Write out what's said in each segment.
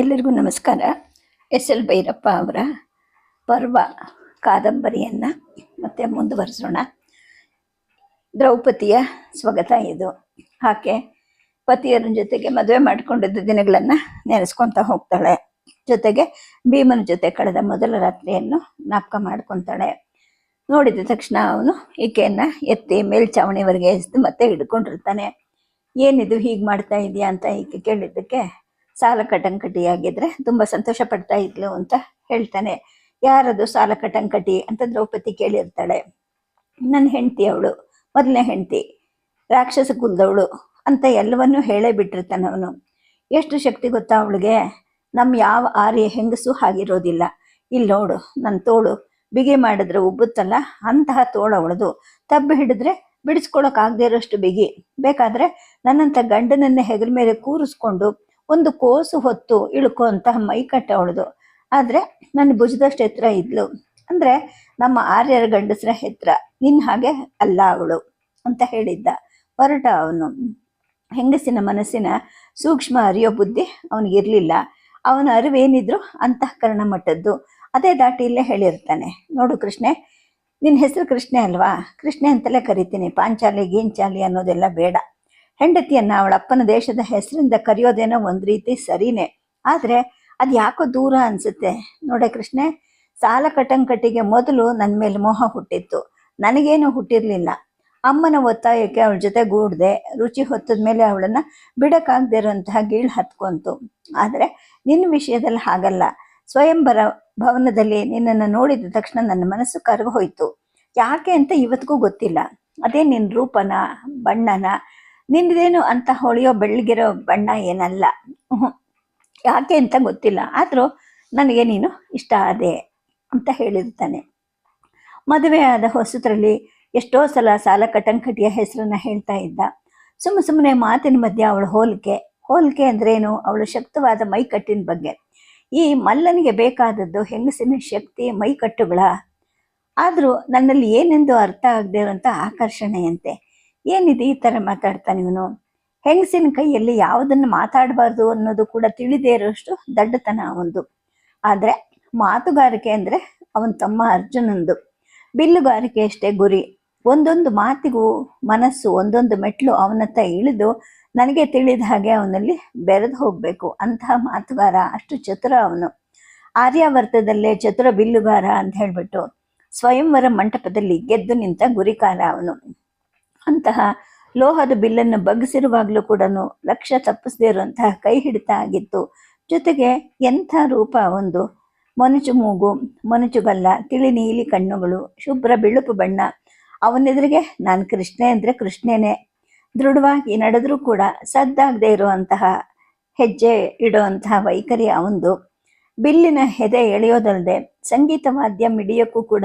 ಎಲ್ಲರಿಗೂ ನಮಸ್ಕಾರ. S L Bhyrappa ಅವರ ಪರ್ವ ಕಾದಂಬರಿಯನ್ನು ಮತ್ತೆ ಮುಂದುವರಿಸೋಣ. ದ್ರೌಪದಿಯ ಸ್ವಗತ ಇದು. ಆಕೆ ಪತಿಯರ ಜೊತೆಗೆ ಮದುವೆ ಮಾಡಿಕೊಂಡಿದ್ದ ದಿನಗಳನ್ನು ನೆನೆಸ್ಕೊತಾ ಹೋಗ್ತಾಳೆ. ಜೊತೆಗೆ ಭೀಮನ ಜೊತೆ ಕಳೆದ ಮೊದಲ ರಾತ್ರಿಯನ್ನು ನಾಪಕ ಮಾಡ್ಕೊತಾಳೆ. ನೋಡಿದ ತಕ್ಷಣ ಅವನು ಈಕೆಯನ್ನು ಎತ್ತಿ ಮೇಲ್ಚಾವಣಿವರೆಗೆ ಎಸ್ದು ಮತ್ತೆ ಹಿಡ್ಕೊಂಡಿರ್ತಾನೆ. ಏನಿದು ಹೀಗೆ ಮಾಡ್ತಾ ಇದೆಯಾ ಅಂತ ಈಕೆ ಕೇಳಿದ್ದಕ್ಕೆ ಸಾಲ ಕಟಂಕಟಿಯಾಗಿದ್ರೆ ತುಂಬ ಸಂತೋಷ ಪಡ್ತಾ ಇದ್ಲು ಅಂತ ಹೇಳ್ತಾನೆ. ಯಾರದು ಸಾಲ ಕಟಂಕಟಿ ಅಂತ ದ್ರೌಪದಿ ಕೇಳಿರ್ತಾಳೆ. ನನ್ನ ಹೆಂಡತಿ ಅವಳು, ಮೊದಲನೇ ಹೆಂಡತಿ, ರಾಕ್ಷಸ ಕುಲದವಳು ಅಂತ ಎಲ್ಲವನ್ನೂ ಹೇಳೇ ಬಿಟ್ಟಿರ್ತಾನೆ ಅವನು. ಎಷ್ಟು ಶಕ್ತಿ ಗೊತ್ತಾ ಅವಳಿಗೆ? ನಮ್ಮ ಯಾವ ಆರ್ಯ ಹೆಂಗಸು ಹಾಗಿರೋದಿಲ್ಲ. ಇಲ್ಲಿ ನೋಡು ನನ್ನ ತೋಳು ಬಿಗಿ ಮಾಡಿದ್ರೆ ಉಬ್ಬುತ್ತಲ್ಲ, ಅಂತಹ ತೋಳು ಅವಳದು. ತಬ್ಬು ಹಿಡಿದ್ರೆ ಬಿಡಿಸ್ಕೊಳಕ್ ಆಗದೆ ಇರೋಷ್ಟು ಬಿಗಿ. ಬೇಕಾದ್ರೆ ನನ್ನಂಥ ಗಂಡನನ್ನೇ ಹೆಗಲ ಮೇಲೆ ಕೂರಿಸ್ಕೊಂಡು ಒಂದು ಕೋಸು ಹೊತ್ತು ಇಳ್ಕೊಂತಹ ಮೈಕಟ್ಟ ಅವಳದು. ಆದ್ರೆ ನನ್ನ ಭುಜದಷ್ಟು ಎತ್ತರ ಇದ್ಲು. ಅಂದ್ರೆ ನಮ್ಮ ಆರ್ಯರ ಗಂಡಸರ ಎತ್ತರ ನಿನ್ನ ಹಾಗೆ ಅಲ್ಲ ಅವಳು ಅಂತ ಹೇಳಿದ್ದ. ಹೊರಟ ಅವನು. ಹೆಂಗಸಿನ ಮನಸ್ಸಿನ ಸೂಕ್ಷ್ಮ ಅರಿಯೋ ಬುದ್ಧಿ ಅವನಿಗಿರ್ಲಿಲ್ಲ ಅವನ ಅರಿವೇನಿದ್ರು ಅಂತಃಕರಣ ಮಟ್ಟದ್ದು. ಅದೇ ದಾಟಿ ಇಲ್ಲೇ ಹೇಳಿರ್ತಾನೆ. ನೋಡು ಕೃಷ್ಣೆ ನಿನ್ನ ಹೆಸರು ಕೃಷ್ಣೆ ಅಲ್ವಾ? ಕೃಷ್ಣೆ ಅಂತಲೇ ಕರಿತೀನಿ. ಪಾಂಚಾಲಿ, ಗೀಂಚಾಲಿ ಅನ್ನೋದೆಲ್ಲ ಬೇಡ. ಹೆಂಡತಿಯನ್ನ ಅವಳ ಅಪ್ಪನ ದೇಶದ ಹೆಸರಿಂದ ಕರೆಯೋದೇನೋ ಒಂದ್ ರೀತಿ ಸರಿನೇ. ಆದ್ರೆ ಅದ್ ಯಾಕೋ ದೂರ ಅನ್ಸುತ್ತೆ? ನೋಡೆ ಕೃಷ್ಣೆ, ಸಾಲ ಕಟಂಕಟಿಗೆ ಮೊದಲು ನನ್ನ ಮೇಲೆ ಮೋಹ ಹುಟ್ಟಿತ್ತು. ನನಗೇನು ಹುಟ್ಟಿರ್ಲಿಲ್ಲ. ಅಮ್ಮನ ಒತ್ತಾಯಕ್ಕೆ ಅವಳ ಜೊತೆ ಗೂಡ್ದೆ, ರುಚಿ ಹೊತ್ತದ ಮೇಲೆ ಅವಳನ್ನ ಬಿಡಕ್ಕಾಗದೇ ಇರೋಂತಹ ಗೀಳು ಹತ್ಕೊಂತು. ಆದ್ರೆ ನಿನ್ನ ವಿಷಯದಲ್ಲಿ ಹಾಗಲ್ಲ. ಸ್ವಯಂವರ ಭವನದಲ್ಲಿ ನಿನ್ನನ್ನು ನೋಡಿದ ತಕ್ಷಣ ನನ್ನ ಮನಸ್ಸು ಕರಗ ಹೋಯ್ತು ಯಾಕೆ ಅಂತ ಇವತ್ತಿಗೂ ಗೊತ್ತಿಲ್ಲ. ಅದೇ ನಿನ್ನ ರೂಪನ, ಬಣ್ಣನ ನಿನ್ನದೇನು ಅಂತ ಹೊಳೆಯೋ ಬೆಳ್ಳಗಿರೋ ಬಣ್ಣ ಏನಲ್ಲ. ಯಾಕೆ ಅಂತ ಗೊತ್ತಿಲ್ಲ. ಆದರೂ ನನಗೆ ನೀನು ಇಷ್ಟ ಆದೆ ಅಂತ ಹೇಳಿರ್ತಾನೆ. ಮದುವೆ ಆದ ಹೊಸದ್ರಲ್ಲಿ ಎಷ್ಟೋ ಸಲ ಸಾಲ ಕಟಂಕಟಿಯ ಹೆಸರನ್ನ ಹೇಳ್ತಾ ಇದ್ದ. ಸುಮ್ಮ ಸುಮ್ಮನೆ ಮಾತಿನ ಮಧ್ಯೆ ಅವಳ ಹೋಲಿಕೆ. ಹೋಲಿಕೆ ಅಂದ್ರೇನು? ಅವಳು ಶಕ್ತವಾದ ಮೈಕಟ್ಟಿನ ಬಗ್ಗೆ. ಈ ಮಲ್ಲನಿಗೆ ಬೇಕಾದದ್ದು ಹೆಂಗಸಿನ ಶಕ್ತಿ, ಮೈಕಟ್ಟುಗಳ. ಆದರೂ ನನ್ನಲ್ಲಿ ಏನೆಂದು ಅರ್ಥ ಆಗದೆ ಇರುವಂಥ ಆಕರ್ಷಣೆಯಂತೆ. ಏನಿದೆ ಈ ತರ ಮಾತಾಡ್ತಾನೆ ಇವನು? ಹೆಂಗಸಿನ ಕೈಯಲ್ಲಿ ಯಾವುದನ್ನು ಮಾತಾಡಬಾರ್ದು ಅನ್ನೋದು ಕೂಡ ತಿಳಿದೇ ಇರೋಷ್ಟು ದಡ್ಡತನ ಒಂದು ಆದರೆ ಮಾತುಗಾರಿಕೆ ಅಂದ್ರೆ ಅವನ ತಮ್ಮ ಅರ್ಜುನಂದು. ಬಿಲ್ಲುಗಾರಿಕೆ ಅಷ್ಟೇ ಗುರಿ. ಒಂದೊಂದು ಮಾತಿಗೂ ಮನಸ್ಸು, ಒಂದೊಂದು ಮೆಟ್ಲು ಅವನತ್ತ ಇಳಿದು ನನಗೆ ತಿಳಿದ ಹಾಗೆ ಅವನಲ್ಲಿ ಬೆರೆದು ಹೋಗಬೇಕು. ಅಂತಹ ಮಾತುಗಾರ, ಅಷ್ಟು ಚತುರ ಅವನು. ಆರ್ಯಾವರ್ತದಲ್ಲೇ ಚತುರ ಬಿಲ್ಲುಗಾರ ಅಂತ ಹೇಳ್ಬಿಟ್ಟು ಸ್ವಯಂವರ ಮಂಟಪದಲ್ಲಿ ಗೆದ್ದು ನಿಂತ ಗುರಿಕಾರ ಅವನು. ಅಂತಹ ಲೋಹದ ಬಿಲ್ಲನ್ನು ಬಗ್ಗಿಸಿರುವಾಗಲೂ ಕೂಡ ಲಕ್ಷ್ಯ ತಪ್ಪಿಸದೇ ಇರುವಂತಹ ಕೈ ಹಿಡಿತ ಆಗಿತ್ತು. ಜೊತೆಗೆ ಎಂಥ ರೂಪ ಒಂದು. ಮೊನಚು ಮೂಗು ಮೊನಚುಗಲ್ಲ ತಿಳಿ ನೀಲಿ ಕಣ್ಣುಗಳು, ಶುಭ್ರ ಬಿಳುಪು ಬಣ್ಣ. ಅವನೆದುರಿಗೆ ನಾನು ಕೃಷ್ಣೆ ಅಂದರೆ ಕೃಷ್ಣೇನೆ. ದೃಢವಾಗಿ ನಡೆದರೂ ಕೂಡ ಸದ್ದಾಗದೇ ಇರುವಂತಹ ಹೆಜ್ಜೆ ಇಡುವಂತಹ ವೈಖರಿ ಅವಂದು. ಬಿಲ್ಲಿನ ಹೆದೆ ಎಳೆಯೋದಲ್ಲದೆ ಸಂಗೀತ ವಾದ್ಯ ಮಿಡಿಯಕ್ಕೂ ಕೂಡ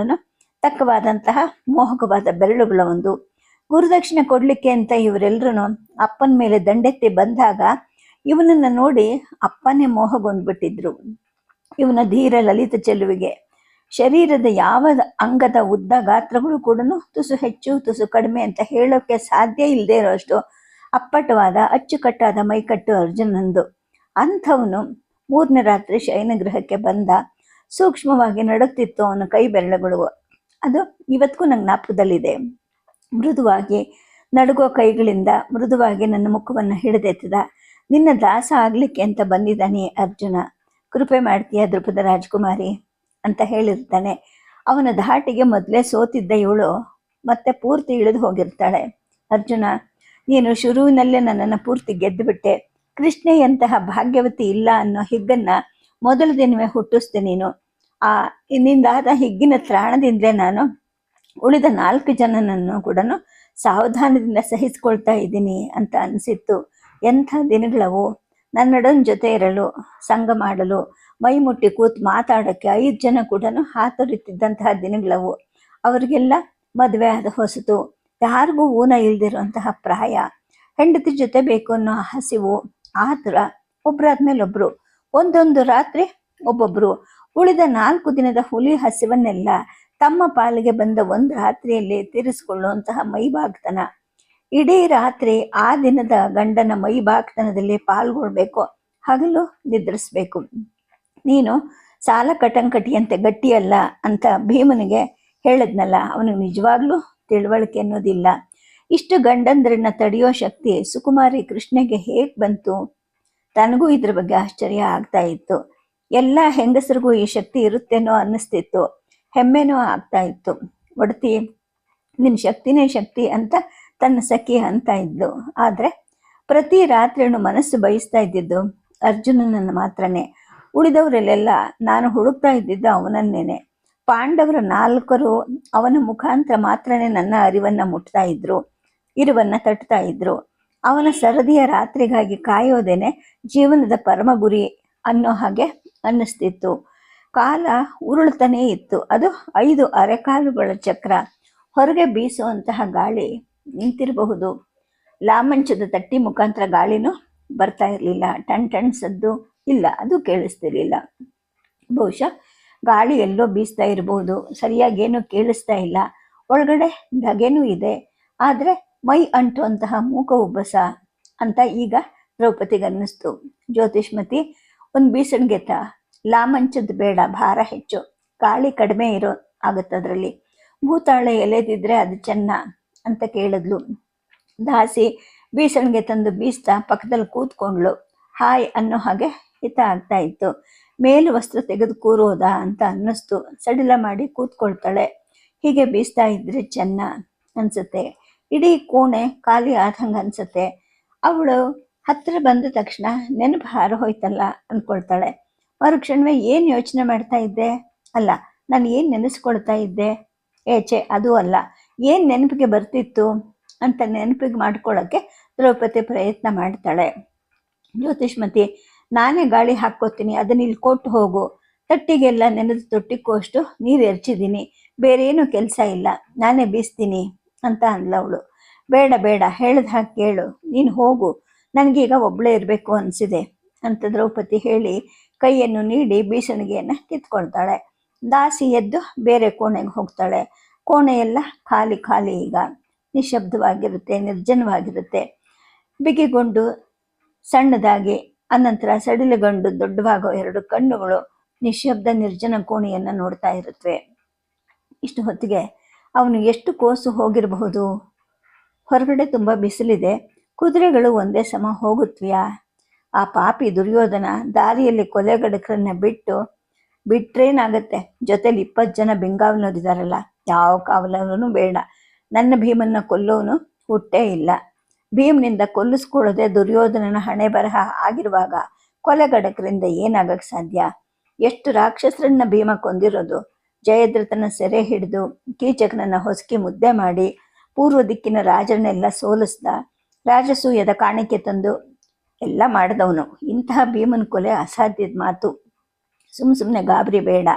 ತಕ್ಕವಾದಂತಹ ಮೋಹಕವಾದ ಬೆರಳುಗಳ ಒಂದು ಗುರುದಕ್ಷಿಣೆ ಕೊಡ್ಲಿಕ್ಕೆ ಅಂತ ಇವರೆಲ್ಲರೂ ಅಪ್ಪನ ಮೇಲೆ ದಂಡೆತ್ತಿ ಬಂದಾಗ ಇವನನ್ನ ನೋಡಿ ಅಪ್ಪನೇ ಮೋಹಗೊಂಡ್ಬಿಟ್ಟಿದ್ರು. ಇವನ ಧೀರ ಲಲಿತ ಚೆಲುವಿಗೆ ಶರೀರದ ಯಾವ ಅಂಗದ ಉದ್ದ ಗಾತ್ರಗಳು ಕೂಡ ತುಸು ಹೆಚ್ಚು, ತುಸು ಕಡಿಮೆ ಅಂತ ಹೇಳೋಕೆ ಸಾಧ್ಯ ಇಲ್ಲದೆ ಇರೋಷ್ಟು ಅಪ್ಪಟವಾದ, ಅಚ್ಚುಕಟ್ಟಾದ ಮೈಕಟ್ಟು ಅರ್ಜುನಂದು. ಅಂಥವನು ಮೂರನೇ ರಾತ್ರಿ ಶಯನಗೃಹಕ್ಕೆ ಬಂದ ಸೂಕ್ಷ್ಮವಾಗಿ ನಡುತ್ತಿತ್ತು ಅವನ ಕೈ ಬೆರಳುಗಳು. ಅದು ಇವತ್ತಿಗೂ ನಂಗೆ ಜ್ಞಾಪಕದಲ್ಲಿದೆ. ಮೃದುವಾಗಿ ನಡುಗೋ ಕೈಗಳಿಂದ ಮೃದುವಾಗಿ ನನ್ನ ಮುಖವನ್ನು ಹಿಡಿದೆತ್ತಿದ. ನಿನ್ನ ದಾಸ ಆಗ್ಲಿಕ್ಕೆ ಅಂತ ಬಂದಿದ್ದಾನೆ ಅರ್ಜುನ. ಕೃಪೆ ಮಾಡ್ತೀಯ ದೃಪದ ರಾಜಕುಮಾರಿ? ಅಂತ ಹೇಳಿರ್ತಾನೆ. ಅವನ ಧಾಟಿಗೆ ಮೊದಲೇ ಸೋತಿದ್ದ ಇವಳು ಮತ್ತೆ ಪೂರ್ತಿ ಇಳಿದು ಹೋಗಿರ್ತಾಳೆ. ಅರ್ಜುನ, ನೀನು ಶುರುವಿನಲ್ಲೇ ನನ್ನನ್ನು ಪೂರ್ತಿ ಗೆದ್ದುಬಿಟ್ಟೆ. ಕೃಷ್ಣೆಯಂತಹ ಭಾಗ್ಯವತಿ ಇಲ್ಲ ಅನ್ನೋ ಹಿಗ್ಗನ್ನ ಮೊದಲ ದಿನವೇ ಹುಟ್ಟಿಸ್ದೆ ನೀನು. ಆ, ನಿಂದಾದ ಹಿಗ್ಗಿನ ತ್ರಾಣದಿಂದಲೇ ನಾನು ಉಳಿದ ನಾಲ್ಕು ಜನನನ್ನು ಕೂಡ ಸಾವಧಾನದಿಂದ ಸಹಿಸಿಕೊಳ್ತಾ ಇದ್ದೀನಿ ಅಂತ ಅನಿಸಿತ್ತು. ಎಂಥ ದಿನಗಳವು? ನನ್ನಡನ್ ಜೊತೆ ಇರಲು, ಸಂಘ ಮಾಡಲು, ಮೈ ಮುಟ್ಟಿ ಕೂತ್ ಮಾತಾಡೋಕ್ಕೆ ಐದು ಜನ ಕೂಡ ಹಾತೊರಿತಿದ್ದಂತಹ ದಿನಗಳವು? ಅವರಿಗೆಲ್ಲ ಮದುವೆ ಆದ ಹೊಸತು, ಯಾರಿಗೂ ಊನ ಇಲ್ದಿರುವಂತಹ ಪ್ರಾಯ. ಹೆಂಡತಿ ಜೊತೆ ಬೇಕು ಅನ್ನೋ ಹಸಿವು, ಆತರ ಒಬ್ರಾದ್ಮೇಲೆ ಒಬ್ರು ಒಂದೊಂದು ರಾತ್ರಿ ಒಬ್ಬೊಬ್ರು. ಉಳಿದ ನಾಲ್ಕು ದಿನದ ಹುಲಿ ಹಸಿವನ್ನೆಲ್ಲ ತಮ್ಮ ಪಾಲಿಗೆ ಬಂದ ಒಂದು ರಾತ್ರಿಯಲ್ಲಿ ತೀರಿಸಿಕೊಳ್ಳುವಂತಹ ಮೈಬಾಗ್ತನ ಇಡೀ ರಾತ್ರಿ ಆ ದಿನದ ಗಂಡನ ಮೈಬಾಗ್ತನದಲ್ಲಿ ಪಾಲ್ಗೊಳ್ಬೇಕು, ಹಗಲು ನಿದ್ರಿಸ್ಬೇಕು. ನೀನು ಸಾಲ ಕಟಂಕಟಿಯಂತೆ ಗಟ್ಟಿಯಲ್ಲ ಅಂತ ಭೀಮನಿಗೆ ಹೇಳಿದ್ನಲ್ಲ ಅವನಿಗೆ ನಿಜವಾಗ್ಲೂ ತಿಳುವಳಿಕೆ ಅನ್ನೋದಿಲ್ಲ. ಇಷ್ಟು ಗಂಡಂದ್ರನ್ನ ತಡೆಯೋ ಶಕ್ತಿ ಸುಕುಮಾರಿ ಕೃಷ್ಣಗೆ ಹೇಗೆ ಬಂತು? ತನಗೂ ಇದ್ರ ಬಗ್ಗೆ ಆಶ್ಚರ್ಯ ಆಗ್ತಾ ಇತ್ತು. ಎಲ್ಲ ಹೆಂಗಸರಿಗೂ ಈ ಶಕ್ತಿ ಇರುತ್ತೇನೋ ಅನ್ನಿಸ್ತಿತ್ತು. ಹೆಮ್ಮೆನೂ ಆಗ್ತಾ ಇತ್ತು. ಒಡತಿ ನಿನ್ನ ಶಕ್ತಿನೇ ಶಕ್ತಿ ಅಂತ ತನ್ನ ಸಖಿ ಅಂತ ಇದ್ಲು. ಆದರೆ ಪ್ರತಿ ರಾತ್ರಿನೂ ಮನಸ್ಸು ಬಯಸ್ತಾ ಇದ್ದಿದ್ದು ಅರ್ಜುನನನ್ನು ಮಾತ್ರನೇ. ಉಳಿದವರಲ್ಲೆಲ್ಲ ನಾನು ಹುಡುಕ್ತಾ ಇದ್ದಿದ್ದು ಅವನನ್ನೇನೆ. ಪಾಂಡವರ ನಾಲ್ಕರು ಅವನ ಮುಖಾಂತರ ಮಾತ್ರನೇ ನನ್ನ ಅರಿವನ್ನು ಮುಟ್ತಾ ಇದ್ರು, ಇರುವನ್ನ ತಟ್ತಾ ಇದ್ರು. ಅವನ ಸರದಿಯ ರಾತ್ರಿಗಾಗಿ ಕಾಯೋದೇನೆ ಜೀವನದ ಪರಮ ಗುರಿ ಅನ್ನೋ ಹಾಗೆ ಅನ್ನಿಸ್ತಿತ್ತು. ಕಾಲ ಉರುಳ್ತಾನೇ ಇತ್ತು. ಅದು ಐದು ಅರೆಕಾಲುಗಳ ಚಕ್ರ. ಹೊರಗೆ ಬೀಸುವಂತಹ ಗಾಳಿ ನಿಂತಿರಬಹುದು. ಲಾಮಂಚದ ತಟ್ಟಿ ಮುಖಾಂತರ ಗಾಳಿನೂ ಬರ್ತಾ ಇರಲಿಲ್ಲ. ಟಣ್ ಟಣ್ ಸದ್ದು ಇಲ್ಲ. ಅದು ಕೇಳಿಸ್ತಿರ್ಲಿಲ್ಲ. ಬಹುಶಃ ಗಾಳಿ ಎಲ್ಲೋ ಬೀಸ್ತಾ ಇರಬಹುದು. ಸರಿಯಾಗಿ ಏನೂ ಕೇಳಿಸ್ತಾ ಇಲ್ಲ. ಒಳಗಡೆ ಧಗೆನೂ ಇದೆ. ಆದರೆ ಮೈ ಅಂಟುವಂತಹ ಮೂಕ ಉಬ್ಬಸ ಅಂತ ಈಗ ದ್ರೌಪದಿಗನ್ನಿಸ್ತು. ಜ್ಯೋತಿಷ್ಮತಿ, ಒಂದು ಬೀಸಣಿಗೆತ ಲಾಮಂಚದ ಬೇಡ, ಭಾರ ಹೆಚ್ಚು. ಗಾಳಿ ಕಡಿಮೆ ಇರೋ ಅದರಲ್ಲಿ ಭೂತಾಳೆ ಎಲೆದಿದ್ರೆ ಅದು ಚೆನ್ನ ಅಂತ ಕೇಳಿದ್ಲು. ದಾಸಿ ಬೀಸಣಿಗೆ ತಂದು ಬೀಸ್ತಾ ಪಕ್ಕದಲ್ಲಿ ಕೂತ್ಕೊಂಡ್ಳು. ಹಾಯ್ ಅನ್ನೋ ಹಾಗೆ ಹಿತ ಆಗ್ತಾ ಇತ್ತು. ಮೇಲು ವಸ್ತ್ರ ತೆಗೆದು ಕೂರೋದಾ ಅಂತ ಅನ್ನಿಸ್ತು. ಸಡಿಲ ಮಾಡಿ ಕೂತ್ಕೊಳ್ತಾಳೆ. ಹೀಗೆ ಬೀಸ್ತಾ ಇದ್ರೆ ಚೆನ್ನ ಅನ್ಸುತ್ತೆ. ಇಡೀ ಕೋಣೆ ಖಾಲಿ ಆದಂಗೆ ಅನ್ಸುತ್ತೆ. ಅವಳು ಹತ್ತಿರ ಬಂದ ತಕ್ಷಣ ನೆನಪು ಹಾರ ಹೋಯ್ತಲ್ಲ ಅಂದ್ಕೊಳ್ತಾಳೆ ಮರುಕ್ಷಣವೇ ಏನು ಯೋಚನೆ ಮಾಡ್ತಾ ಇದ್ದೆ? ಅಲ್ಲ, ನಾನು ಏನು ನೆನೆಸ್ಕೊಳ್ತಾ ಇದ್ದೆ? ಏಚೆ ಅದು ಅಲ್ಲ. ಏನು ನೆನಪಿಗೆ ಬರ್ತಿತ್ತು ಅಂತ ನೆನಪಿಗೆ ಮಾಡ್ಕೊಳ್ಳೋಕ್ಕೆ ದ್ರೌಪದಿ ಪ್ರಯತ್ನ ಮಾಡ್ತಾಳೆ. ಜ್ಯೋತಿಷ್ಮತಿ, ನಾನೇ ಗಾಳಿ ಹಾಕ್ಕೋತೀನಿ, ಅದನ್ನ ಇಲ್ಲಿ ಕೊಟ್ಟು ಹೋಗು. ತಟ್ಟಿಗೆಲ್ಲ ನೆನೆದು ತೊಟ್ಟಿಕ್ಕೂ ಅಷ್ಟು ನೀರು ಎರಚಿದ್ದೀನಿ. ಬೇರೆ ಏನೂ ಕೆಲಸ ಇಲ್ಲ. ನಾನೇ ಬೀಸ್ತೀನಿ ಅಂತ ಅಂದ್ಲವಳು ಬೇಡ ಬೇಡ, ಹೇಳ್ದ ಹಾಗೆ ಕೇಳು. ನೀನು ಹೋಗು. ನನಗೀಗ ಒಬ್ಬಳೇ ಇರಬೇಕು ಅನಿಸಿದೆ ಅಂತ ದ್ರೌಪದಿ ಹೇಳಿ ಕೈಯನ್ನು ನೀಡಿ ಬೀಸಣಿಗೆಯನ್ನು ಕಿತ್ಕೊಳ್ತಾಳೆ. ದಾಸಿ ಎದ್ದು ಬೇರೆ ಕೋಣೆಗೆ ಹೋಗ್ತಾಳೆ. ಕೋಣೆಯೆಲ್ಲ ಖಾಲಿ ಖಾಲಿ ಈಗ. ನಿಶಬ್ದವಾಗಿರುತ್ತೆ ನಿರ್ಜನವಾಗಿರುತ್ತೆ. ಬಿಗಿಗೊಂಡು, ಸಣ್ಣದಾಗಿ, ಅನಂತರ ಸಡಿಲಗೊಂಡು ದೊಡ್ಡವಾಗೋ ಎರಡು ಕಣ್ಣುಗಳು ನಿಶಬ್ದ ನಿರ್ಜನ ಕೋಣೆಯನ್ನು ನೋಡ್ತಾ ಇರುತ್ತವೆ ಇಷ್ಟು ಹೊತ್ತಿಗೆ ಅವನು ಎಷ್ಟು ಕೋಸು ಹೋಗಿರಬಹುದು? ಹೊರಗಡೆ ತುಂಬ ಬಿಸಿಲಿದೆ. ಕುದುರೆಗಳು ಒಂದೇ ಸಮ ಹೋಗುತ್ತವೆಯಾ ಆ ಪಾಪಿ ದುರ್ಯೋಧನ ದಾರಿಯಲ್ಲಿ ಕೊಲೆಗಡಕರನ್ನ ಬಿಟ್ಟು ಬಿಟ್ರೇನಾಗತ್ತೆ ಜೊತೆಲಿ ಇಪ್ಪತ್ತು ಜನ ಬೆಂಗಾವಲರಿದಾರಲ್ಲ ಯಾವ ಕಾವಲೂ ಬೇಡ. ನನ್ನ ಭೀಮನ್ನ ಕೊಲ್ಲೋನು ಹುಟ್ಟೇ ಇಲ್ಲ. ಭೀಮ್ನಿಂದ ಕೊಲ್ಲಿಸ್ಕೊಳ್ಳೋದೆ ದುರ್ಯೋಧನನ ಹಣೆ ಬರಹ ಆಗಿರುವಾಗ ಕೊಲೆಗಡಕರಿಂದ ಏನಾಗಕ್ಕೆ ಸಾಧ್ಯ? ಎಷ್ಟು ರಾಕ್ಷಸರನ್ನ ಭೀಮ ಕೊಂದಿರೋದು? ಜಯದ್ರಥನ ಸೆರೆ ಹಿಡಿದು ಕೀಚಕನನ್ನ ಹೊಸಕಿ ಮುದ್ದೆ ಮಾಡಿ ಪೂರ್ವ ದಿಕ್ಕಿನ ರಾಜರನ್ನೆಲ್ಲ ಸೋಲಿಸ್ದ ರಾಜಸೂಯದ ಕಾಣಿಕೆ ತಂದು ಎಲ್ಲ ಮಾಡಿದವನು. ಇಂತಹ ಭೀಮನ ಕೊಲೆ ಅಸಾಧ್ಯದ ಮಾತು. ಸುಮ್ಮ ಸುಮ್ಮನೆ ಗಾಬರಿ ಬೇಡ.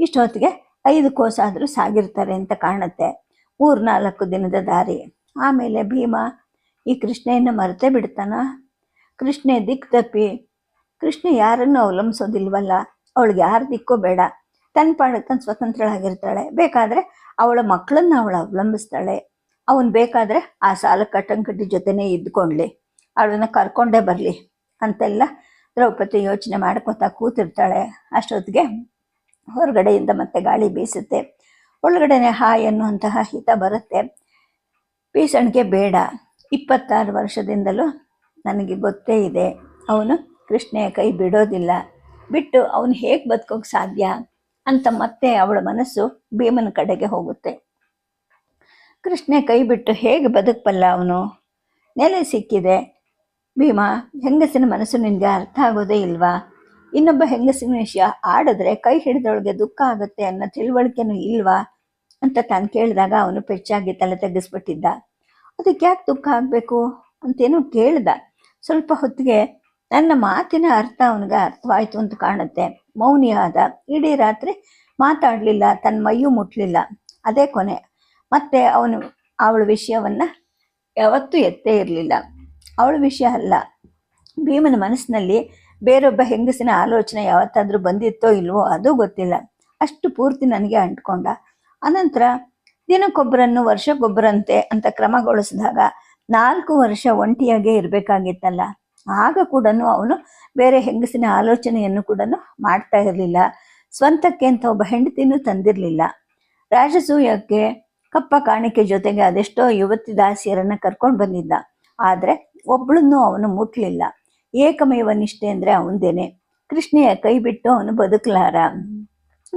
ಇಷ್ಟೊತ್ತಿಗೆ ಐದು ಕೋಸಾದರೂ ಸಾಗಿರ್ತಾರೆ ಅಂತ ಕಾಣುತ್ತೆ. ಮೂರ್ನಾಲ್ಕು ದಿನದ ದಾರಿ. ಆಮೇಲೆ ಭೀಮ, ಈ ಕೃಷ್ಣೆಯನ್ನು ಮರೆತೇ ಬಿಡ್ತಾನ? ಕೃಷ್ಣೆ ದಿಕ್ಕು ತಪ್ಪಿ ಕೃಷ್ಣ ಯಾರನ್ನು ಅವಲಂಬಿಸೋದಿಲ್ವಲ್ಲ? ಅವಳಿಗೆ ಯಾರು ದಿಕ್ಕೋ ಬೇಡ. ತನ್ನ ಪಾಡ ತನ್ನ ಸ್ವತಂತ್ರಳಾಗಿರ್ತಾಳೆ. ಬೇಕಾದರೆ ಅವಳ ಮಕ್ಕಳನ್ನು ಅವಳು ಅವಲಂಬಿಸ್ತಾಳೆ. ಅವನು ಬೇಕಾದರೆ ಆ ಸಾಲ ಕಟ್ಟಂಕಟ್ಟಿ ಜೊತೆನೇ ಇದ್ಕೊಂಡ್ಲಿ. ಅವಳನ್ನ ಕರ್ಕೊಂಡೇ ಬರಲಿ ಅಂತೆಲ್ಲ ದ್ರೌಪದಿ ಯೋಚನೆ ಮಾಡ್ಕೊತಾ ಕೂತಿರ್ತಾಳೆ. ಅಷ್ಟೊತ್ತಿಗೆ ಹೊರಗಡೆಯಿಂದ ಮತ್ತೆ ಗಾಳಿ ಬೀಸುತ್ತೆ. ಒಳಗಡೆನೆ ಹಾಯ್ ಅನ್ನುವಂತಹ ಹಿತ ಬರುತ್ತೆ. ಬೀಸಣಿಗೆ ಬೇಡ. ಇಪ್ಪತ್ತಾರು ವರ್ಷದಿಂದಲೂ ನನಗೆ ಗೊತ್ತೇ ಇದೆ. ಅವನು ಕೃಷ್ಣೆಯ ಕೈ ಬಿಡೋದಿಲ್ಲ. ಬಿಟ್ಟು ಅವನು ಹೇಗೆ ಬದುಕೋಕೆ ಸಾಧ್ಯ ಅಂತ ಮತ್ತೆ ಅವಳ ಮನಸ್ಸು ಭೀಮನ ಕಡೆಗೆ ಹೋಗುತ್ತೆ. ಕೃಷ್ಣೆ ಕೈ ಬಿಟ್ಟು ಹೇಗೆ ಬದುಕಬಲ್ಲ ಅವನು? ನೆಲೆ ಸಿಕ್ಕಿದೆ. ಭೀಮ, ಹೆಂಗಸಿನ ಮನಸ್ಸು ನಿನಗೆ ಅರ್ಥ ಆಗೋದೇ ಇಲ್ವಾ? ಇನ್ನೊಬ್ಬ ಹೆಂಗಸಿನ ವಿಷಯ ಆಡಿದ್ರೆ ಕೈ ಹಿಡಿದೊಳಗೆ ದುಃಖ ಆಗುತ್ತೆ ಅನ್ನೋ ತಿಳುವಳಿಕೆನೂ ಇಲ್ವಾ? ಅಂತ ತಾನು ಕೇಳಿದಾಗ ಅವನು ಪೆಚ್ಚಾಗಿ ತಲೆ ತೆಗೆಸ್ಬಿಟ್ಟಿದ್ದ. ಅದಕ್ಕೆ ಯಾಕೆ ದುಃಖ ಆಗಬೇಕು? ಅಂತೇನೋ ಕೇಳ್ದ. ಸ್ವಲ್ಪ ಹೊತ್ತಿಗೆ ನನ್ನ ಮಾತಿನ ಅರ್ಥ ಅವನಿಗೆ ಅರ್ಥವಾಯಿತು ಅಂತ ಕಾಣುತ್ತೆ. ಮೌನಿ ಆದ ಇಡೀ ರಾತ್ರಿ ಮಾತಾಡಲಿಲ್ಲ ತನ್ನ ಮೈಯೂ ಮುಟ್ಲಿಲ್ಲ. ಅದೇ ಕೊನೆ. ಮತ್ತೆ ಅವನು, ಅವಳ ವಿಷಯವನ್ನು ಯಾವತ್ತೂ ಎತ್ತೇ ಇರಲಿಲ್ಲ. ಅವಳ ವಿಷಯ ಅಲ್ಲ. ಭೀಮನ ಮನಸ್ಸಿನಲ್ಲಿ ಬೇರೊಬ್ಬ ಹೆಂಗಸಿನ ಆಲೋಚನೆ ಯಾವತ್ತಾದರೂ ಬಂದಿತ್ತೋ ಇಲ್ವೋ ಅದು ಗೊತ್ತಿಲ್ಲ. ಅಷ್ಟು ಪೂರ್ತಿ ನನಗೆ ಅಂಟ್ಕೊಂಡ. ಅನಂತರ ದಿನಕ್ಕೊಬ್ಬರನ್ನು ವರ್ಷಕ್ಕೊಬ್ಬರಂತೆ ಅಂತ ಕ್ರಮಗೊಳಿಸಿದಾಗ ನಾಲ್ಕು ವರ್ಷ ಒಂಟಿಯಾಗೇ ಇರಬೇಕಾಗಿತ್ತಲ್ಲ. ಆಗ ಕೂಡ ಅವನು ಬೇರೆ ಹೆಂಗಸಿನ ಆಲೋಚನೆಯನ್ನು ಕೂಡ ಮಾಡ್ತಾ ಇರಲಿಲ್ಲ. ಸ್ವಂತಕ್ಕೆ ಅಂತ ಒಬ್ಬ ಹೆಂಡತಿನೂ ತಂದಿರಲಿಲ್ಲ. ರಾಜಸೂಯಕ್ಕೆ ಕಪ್ಪ ಕಾಣಿಕೆ ಜೊತೆಗೆ ಅದೆಷ್ಟೋ ಯುವತಿ ದಾಸಿಯರನ್ನು ಕರ್ಕೊಂಡು ಬಂದಿದ್ದ. ಆದರೆ ಒಬ್ಳನ್ನೂ ಅವನು ಮುಟ್ಲಿಲ್ಲ. ಏಕಮೇವ ನಿಷ್ಠೆ ಅಂದ್ರೆ ಅವನದೇನೆ. ಕೃಷ್ಣೆಯ ಕೈ ಬಿಟ್ಟು ಅವನು ಬದುಕಲಾರ.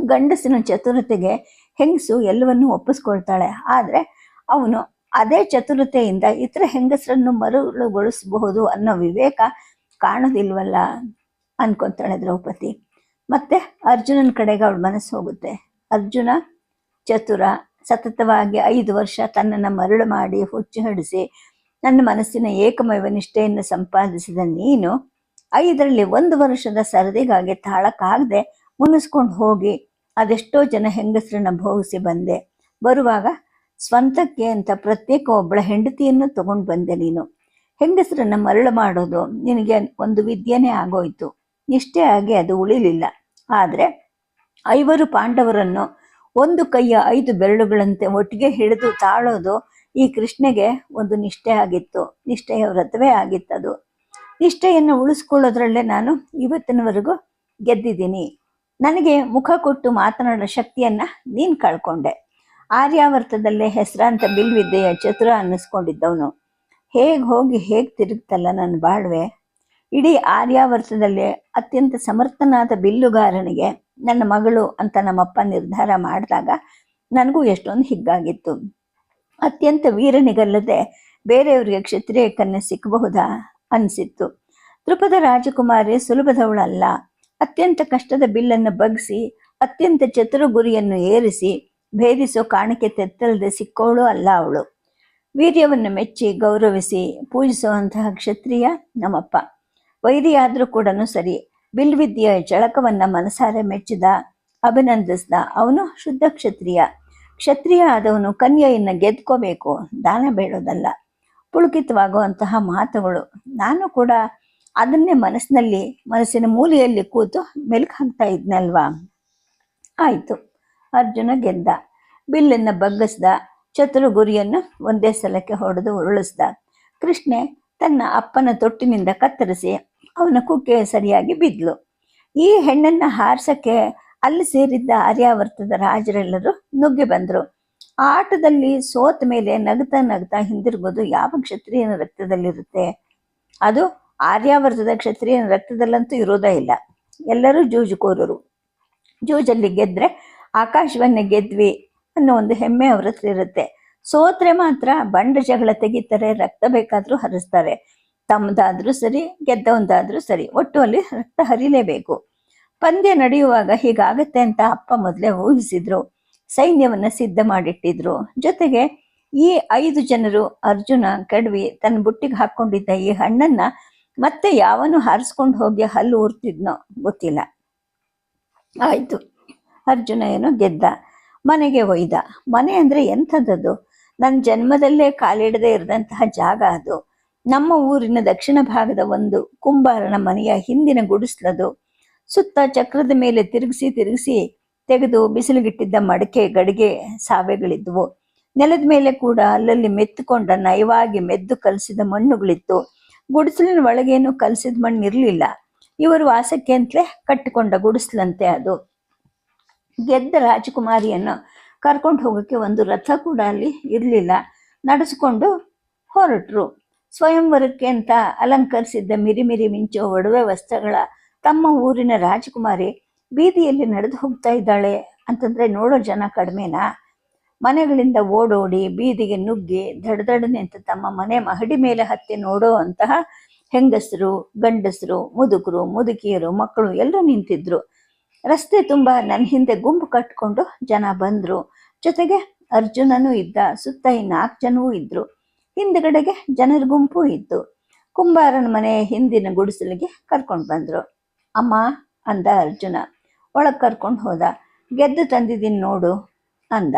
ಗಂಡಸಿನ ಚತುರತೆಗೆ ಹೆಂಗಸು ಎಲ್ಲವನ್ನೂ ಒಪ್ಪಿಸ್ಕೊಳ್ತಾಳೆ. ಆದರೆ ಅವನು ಅದೇ ಚತುರತೆಯಿಂದ ಇತರ ಹೆಂಗಸರನ್ನು ಮರುಳುಗೊಳಿಸಬಹುದು ಅನ್ನೋ ವಿವೇಕ ಕಾಣೋದಿಲ್ವಲ್ಲ ಅನ್ಕೊಂತಾಳೆ ದ್ರೌಪದಿ. ಮತ್ತೆ ಅರ್ಜುನನ ಕಡೆಗೆ ಅವಳು ಮನಸ್ಸು ಹೋಗುತ್ತೆ. ಅರ್ಜುನ ಚತುರ ಸತತವಾಗಿ ಐದು ವರ್ಷ ತನ್ನನ್ನು ಮರಳು ಮಾಡಿ ಹುಚ್ಚು ಹಿಡಿಸಿ ನನ್ನ ಮನಸ್ಸಿನ ಏಕಮೇವ ನಿಷ್ಠೆಯನ್ನು ಸಂಪಾದಿಸಿದ ನೀನು, ಐದರಲ್ಲಿ ಒಂದು ವರ್ಷದ ಸರದಿಗಾಗಿ ತಾಳಕ್ಕಾಗದೆ ಮುನಿಸ್ಕೊಂಡು ಹೋಗಿ, ಅದೆಷ್ಟೋ ಜನ ಹೆಂಗಸರನ್ನ ಭೋಗಿಸಿ ಬಂದೆ. ಬರುವಾಗ ಸ್ವಂತಕ್ಕೆ ಅಂತ ಪ್ರತ್ಯೇಕ ಒಬ್ಬಳ ಹೆಂಡತಿಯನ್ನು ತಗೊಂಡು ಬಂದೆ ನೀನು. ಹೆಂಗಸರನ್ನ ಮರಳು ಮಾಡೋದು ನಿನಗೆ ಒಂದು ವಿದ್ಯೆನೇ ಆಗೋಯ್ತು. ನಿಷ್ಠೆ ಆಗಿ ಅದು ಉಳಿಲಿಲ್ಲ. ಆದರೆ ಐವರು ಪಾಂಡವರನ್ನು ಒಂದು ಕೈಯ ಐದು ಬೆರಳುಗಳಂತೆ ಒಟ್ಟಿಗೆ ಹಿಡಿದು ತಾಳೋದು ಈ ಕೃಷ್ಣೆಗೆ ಒಂದು ನಿಷ್ಠೆ ಆಗಿತ್ತು. ನಿಷ್ಠೆಯ ವ್ರತವೇ ಆಗಿತ್ತದು. ನಿಷ್ಠೆಯನ್ನು ಉಳಿಸ್ಕೊಳ್ಳೋದ್ರಲ್ಲೇ ನಾನು ಇವತ್ತಿನವರೆಗೂ ಗೆದ್ದಿದ್ದೀನಿ. ನನಗೆ ಮುಖ ಕೊಟ್ಟು ಮಾತನಾಡೋ ಶಕ್ತಿಯನ್ನ ನೀನ್ ಕಳ್ಕೊಂಡೆ. ಆರ್ಯಾವರ್ತದಲ್ಲೇ ಹೆಸರಾಂತ ಬಿಲ್ವಿದ್ಯೆಯ ಚತುರ ಅನ್ನಿಸ್ಕೊಂಡಿದ್ದವನು. ಹೇಗ್ ಹೋಗಿ ಹೇಗ್ ತಿರುಗ್ತಲ್ಲ ನನ್ನ ಬಾಳ್ವೆ. ಇಡೀ ಆರ್ಯಾವರ್ತದಲ್ಲೇ ಅತ್ಯಂತ ಸಮರ್ಥನಾದ ಬಿಲ್ಲುಗಾರನಿಗೆ ನನ್ನ ಮಗಳು ಅಂತ ನಮ್ಮಪ್ಪ ನಿರ್ಧಾರ ಮಾಡಿದಾಗ ನನಗೂ ಎಷ್ಟೊಂದು ಹಿಗ್ಗಾಗಿತ್ತು. ಅತ್ಯಂತ ವೀರನಿಗಲ್ಲದೆ ಬೇರೆಯವರಿಗೆ ಕ್ಷತ್ರಿಯ ಕನ್ಯೆ ಸಿಕ್ಕಬಹುದಾ? ಅನಿಸಿತ್ತು. ದ್ರುಪದ ರಾಜಕುಮಾರಿ ಸುಲಭದವಳಲ್ಲ. ಅತ್ಯಂತ ಕಷ್ಟದ ಬಿಲ್ಲನ್ನು ಬಗ್ಸಿ, ಅತ್ಯಂತ ಚತುರ ಗುರಿಯನ್ನು ಏರಿಸಿ, ಭೇದಿಸೋ ಕಾಣಿಕೆ ತೆತ್ತಲ್ಲದೆ ಸಿಕ್ಕೋಳು ಅಲ್ಲ ಅವಳು. ವೀರ್ಯವನ್ನು ಮೆಚ್ಚಿ ಗೌರವಿಸಿ ಪೂಜಿಸುವಂತಹ ಕ್ಷತ್ರಿಯ ನಮ್ಮಪ್ಪ. ವೈರಿಯಾದರೂ ಕೂಡ ಸರಿ. ಬಿಲ್ವಿದ್ಯೆಯ ಚಳಕವನ್ನು ಮನಸಾರೆ ಮೆಚ್ಚಿದ, ಅಭಿನಂದಿಸಿದ ಅವನು ಶುದ್ಧ ಕ್ಷತ್ರಿಯ. ಕ್ಷತ್ರಿಯ ಆದವನು ಕನ್ಯೆಯನ್ನು ಗೆದ್ಕೋಬೇಕು, ದಾನ ಬೇಡೋದಲ್ಲ. ಪುಳುಕಿತವಾಗುವಂತಹ ಮಾತುಗಳು ನಾನು ಕೂಡ ಅದನ್ನೇ ಮನಸ್ಸಿನಲ್ಲಿ, ಮನಸ್ಸಿನ ಮೂಲೆಯಲ್ಲಿ ಕೂತು ಮೆಲುಕು ಹಾಕ್ತಾ ಇದ್ನಲ್ವಾ ಆಯಿತು. ಅರ್ಜುನ ಗೆದ್ದ. ಬಿಲ್ಲನ್ನು ಬಗ್ಗಿಸ್ದ. ಚತುರ ಗುರಿಯನ್ನು ಒಂದೇ ಸಲಕ್ಕೆ ಹೊಡೆದು ಉರುಳಿಸ್ದ. ಕೃಷ್ಣೆ ತನ್ನ ಅಪ್ಪನ ತೊಟ್ಟಿನಿಂದ ಕತ್ತರಿಸಿ ಅವನ ಕುಕ್ಕೆ ಸರಿಯಾಗಿ ಬಿದ್ಲು. ಈ ಹೆಣ್ಣನ್ನು ಹಾರ್ಸಕ್ಕೆ ಅಲ್ಲಿ ಸೇರಿದ್ದ ಆರ್ಯಾವರ್ತದ ರಾಜರೆಲ್ಲರೂ ನುಗ್ಗಿ ಬಂದರು. ಆ ಆಟದಲ್ಲಿ ಸೋತ ಮೇಲೆ ನಗ್ತಾ ನಗ್ತಾ ಹಿಂದಿರುಗೋದು ಯಾವ ಕ್ಷತ್ರಿಯನ ರಕ್ತದಲ್ಲಿರುತ್ತೆ? ಅದು ಆರ್ಯಾವರ್ತದ ಕ್ಷತ್ರಿಯನ ರಕ್ತದಲ್ಲಂತೂ ಇರೋದೇ ಇಲ್ಲ. ಎಲ್ಲರೂ ಜೂಜುಕೋರರು. ಜೂಜಲ್ಲಿ ಗೆದ್ದರೆ ಆಕಾಶವನ್ನೇ ಗೆದ್ವಿ ಅನ್ನೋ ಒಂದು ಹೆಮ್ಮೆ ಅವ್ರ ಹತ್ರ ಇರುತ್ತೆ. ಸೋತ್ರೆ ಮಾತ್ರ ಬಂಡ ಜಗಳ ತೆಗಿತಾರೆ, ರಕ್ತ ಬೇಕಾದರೂ ಹರಿಸ್ತಾರೆ. ತಮ್ಮದಾದ್ರೂ ಸರಿ ಗೆದ್ದವಂದಾದ್ರೂ ಸರಿ, ಒಟ್ಟು ಅಲ್ಲಿ ರಕ್ತ ಹರಿಲೇಬೇಕು. ಪಂದ್ಯ ನಡೆಯುವಾಗ ಹೀಗಾಗತ್ತೆ ಅಂತ ಅಪ್ಪ ಮೊದಲೇ ಊಹಿಸಿದ್ರು. ಸೈನ್ಯವನ್ನ ಸಿದ್ಧ ಮಾಡಿಟ್ಟಿದ್ರು. ಜೊತೆಗೆ ಈ ಐದು ಜನರು ಅರ್ಜುನ, ಕಡ್ವಿ ತನ್ನ ಬುಟ್ಟಿಗೆ ಹಾಕೊಂಡಿದ್ದ ಈ ಹಣ್ಣನ್ನ ಮತ್ತೆ ಯಾವನು ಹಾರಿಸ್ಕೊಂಡು ಹೋಗಿ ಹಲ್ಲು ಊರ್ತಿದ್ನೋ ಗೊತ್ತಿಲ್ಲ. ಆಯ್ತು. ಅರ್ಜುನ ಏನೋ ಗೆದ್ದ. ಮನೆಗೆ ಒಯ್ದ. ಮನೆ ಅಂದ್ರೆ ಎಂಥದ್ದದು? ನನ್ನ ಜನ್ಮದಲ್ಲೇ ಕಾಲಿಡದೆ ಇರದಂತಹ ಜಾಗ ಅದು. ನಮ್ಮ ಊರಿನ ದಕ್ಷಿಣ ಭಾಗದ ಒಂದು ಕುಂಬಾರನ ಮನೆಯ ಹಿಂದಿನ ಗುಡಿಸ್ಲದು. ಸುತ್ತ ಚಕ್ರದ ಮೇಲೆ ತಿರುಗಿಸಿ ತಿರುಗಿಸಿ ತೆಗೆದು ಬಿಸಿಲುಗಿಟ್ಟಿದ್ದ ಮಡಕೆ ಗಡಿಗೆ ಸಾವೆಗಳಿದ್ವು. ನೆಲದ ಮೇಲೆ ಕೂಡ ಅಲ್ಲಲ್ಲಿ ಮೆತ್ತುಕೊಂಡ ನಯವಾಗಿ ಮೆದ್ದು ಕಲಸಿದ ಮಣ್ಣುಗಳಿತ್ತು. ಗುಡಿಸಲಿನ ಒಳಗೇನು ಕಲಸಿದ ಮಣ್ಣು ಇರಲಿಲ್ಲ ಇವರು ವಾಸಕ್ಕೆ ಅಂತಲೇ ಕಟ್ಟಿಕೊಂಡ ಗುಡಿಸ್ಲಂತೆ ಅದು. ಗೆದ್ದ ರಾಜಕುಮಾರಿಯನ್ನು ಕರ್ಕೊಂಡು ಹೋಗೋಕ್ಕೆ ಒಂದು ರಥ ಕೂಡ ಅಲ್ಲಿ ಇರಲಿಲ್ಲ. ನಡೆಸಿಕೊಂಡು ಹೊರಟರು. ಸ್ವಯಂವರಕ್ಕೆ ಅಂತ ಅಲಂಕರಿಸಿದ್ದ ಮಿರಿಮಿರಿ ಮಿಂಚೋ ಒಡವೆ ವಸ್ತ್ರಗಳ ತಮ್ಮ ಊರಿನ ರಾಜಕುಮಾರಿ ಬೀದಿಯಲ್ಲಿ ನಡೆದು ಹೋಗ್ತಾ ಇದ್ದಾಳೆ ಅಂತಂದ್ರೆ ನೋಡೋ ಜನ ಕಡಿಮೆನಾ? ಮನೆಗಳಿಂದ ಓಡೋಡಿ ಬೀದಿಗೆ ನುಗ್ಗಿ ದಡದಡನೆ ಅಂತ ತಮ್ಮ ಮನೆ ಮಹಡಿ ಮೇಲೆ ಹತ್ತಿ ನೋಡೋ ಅಂತಹ ಹೆಂಗಸರು, ಗಂಡಸರು, ಮುದುಕರು, ಮುದುಕಿಯರು, ಮಕ್ಕಳು ಎಲ್ಲರೂ ನಿಂತಿದ್ರು. ರಸ್ತೆ ತುಂಬ ನನ್ನ ಹಿಂದೆ ಗುಂಪು ಕಟ್ಕೊಂಡು ಜನ ಬಂದ್ರು. ಜೊತೆಗೆ ಅರ್ಜುನನೂ ಇದ್ದ ಸುತ್ತ ಈ ನಾಲ್ಕು ಜನವೂ ಇದ್ರು. ಹಿಂದ್ಗಡೆಗೆ ಜನರ ಗುಂಪು ಇತ್ತು. ಕುಂಬಾರನ ಮನೆ ಹಿಂದಿನ ಗುಡಿಸಲಿಗೆ ಕರ್ಕೊಂಡು ಬಂದ್ರು. ಅಮ್ಮ ಅಂದ ಅರ್ಜುನ. ಒಳಗೆ ಕರ್ಕೊಂಡು ಹೋದ. ಗೆದ್ದು ತಂದಿದ್ದೀನಿ ನೋಡು ಅಂದ.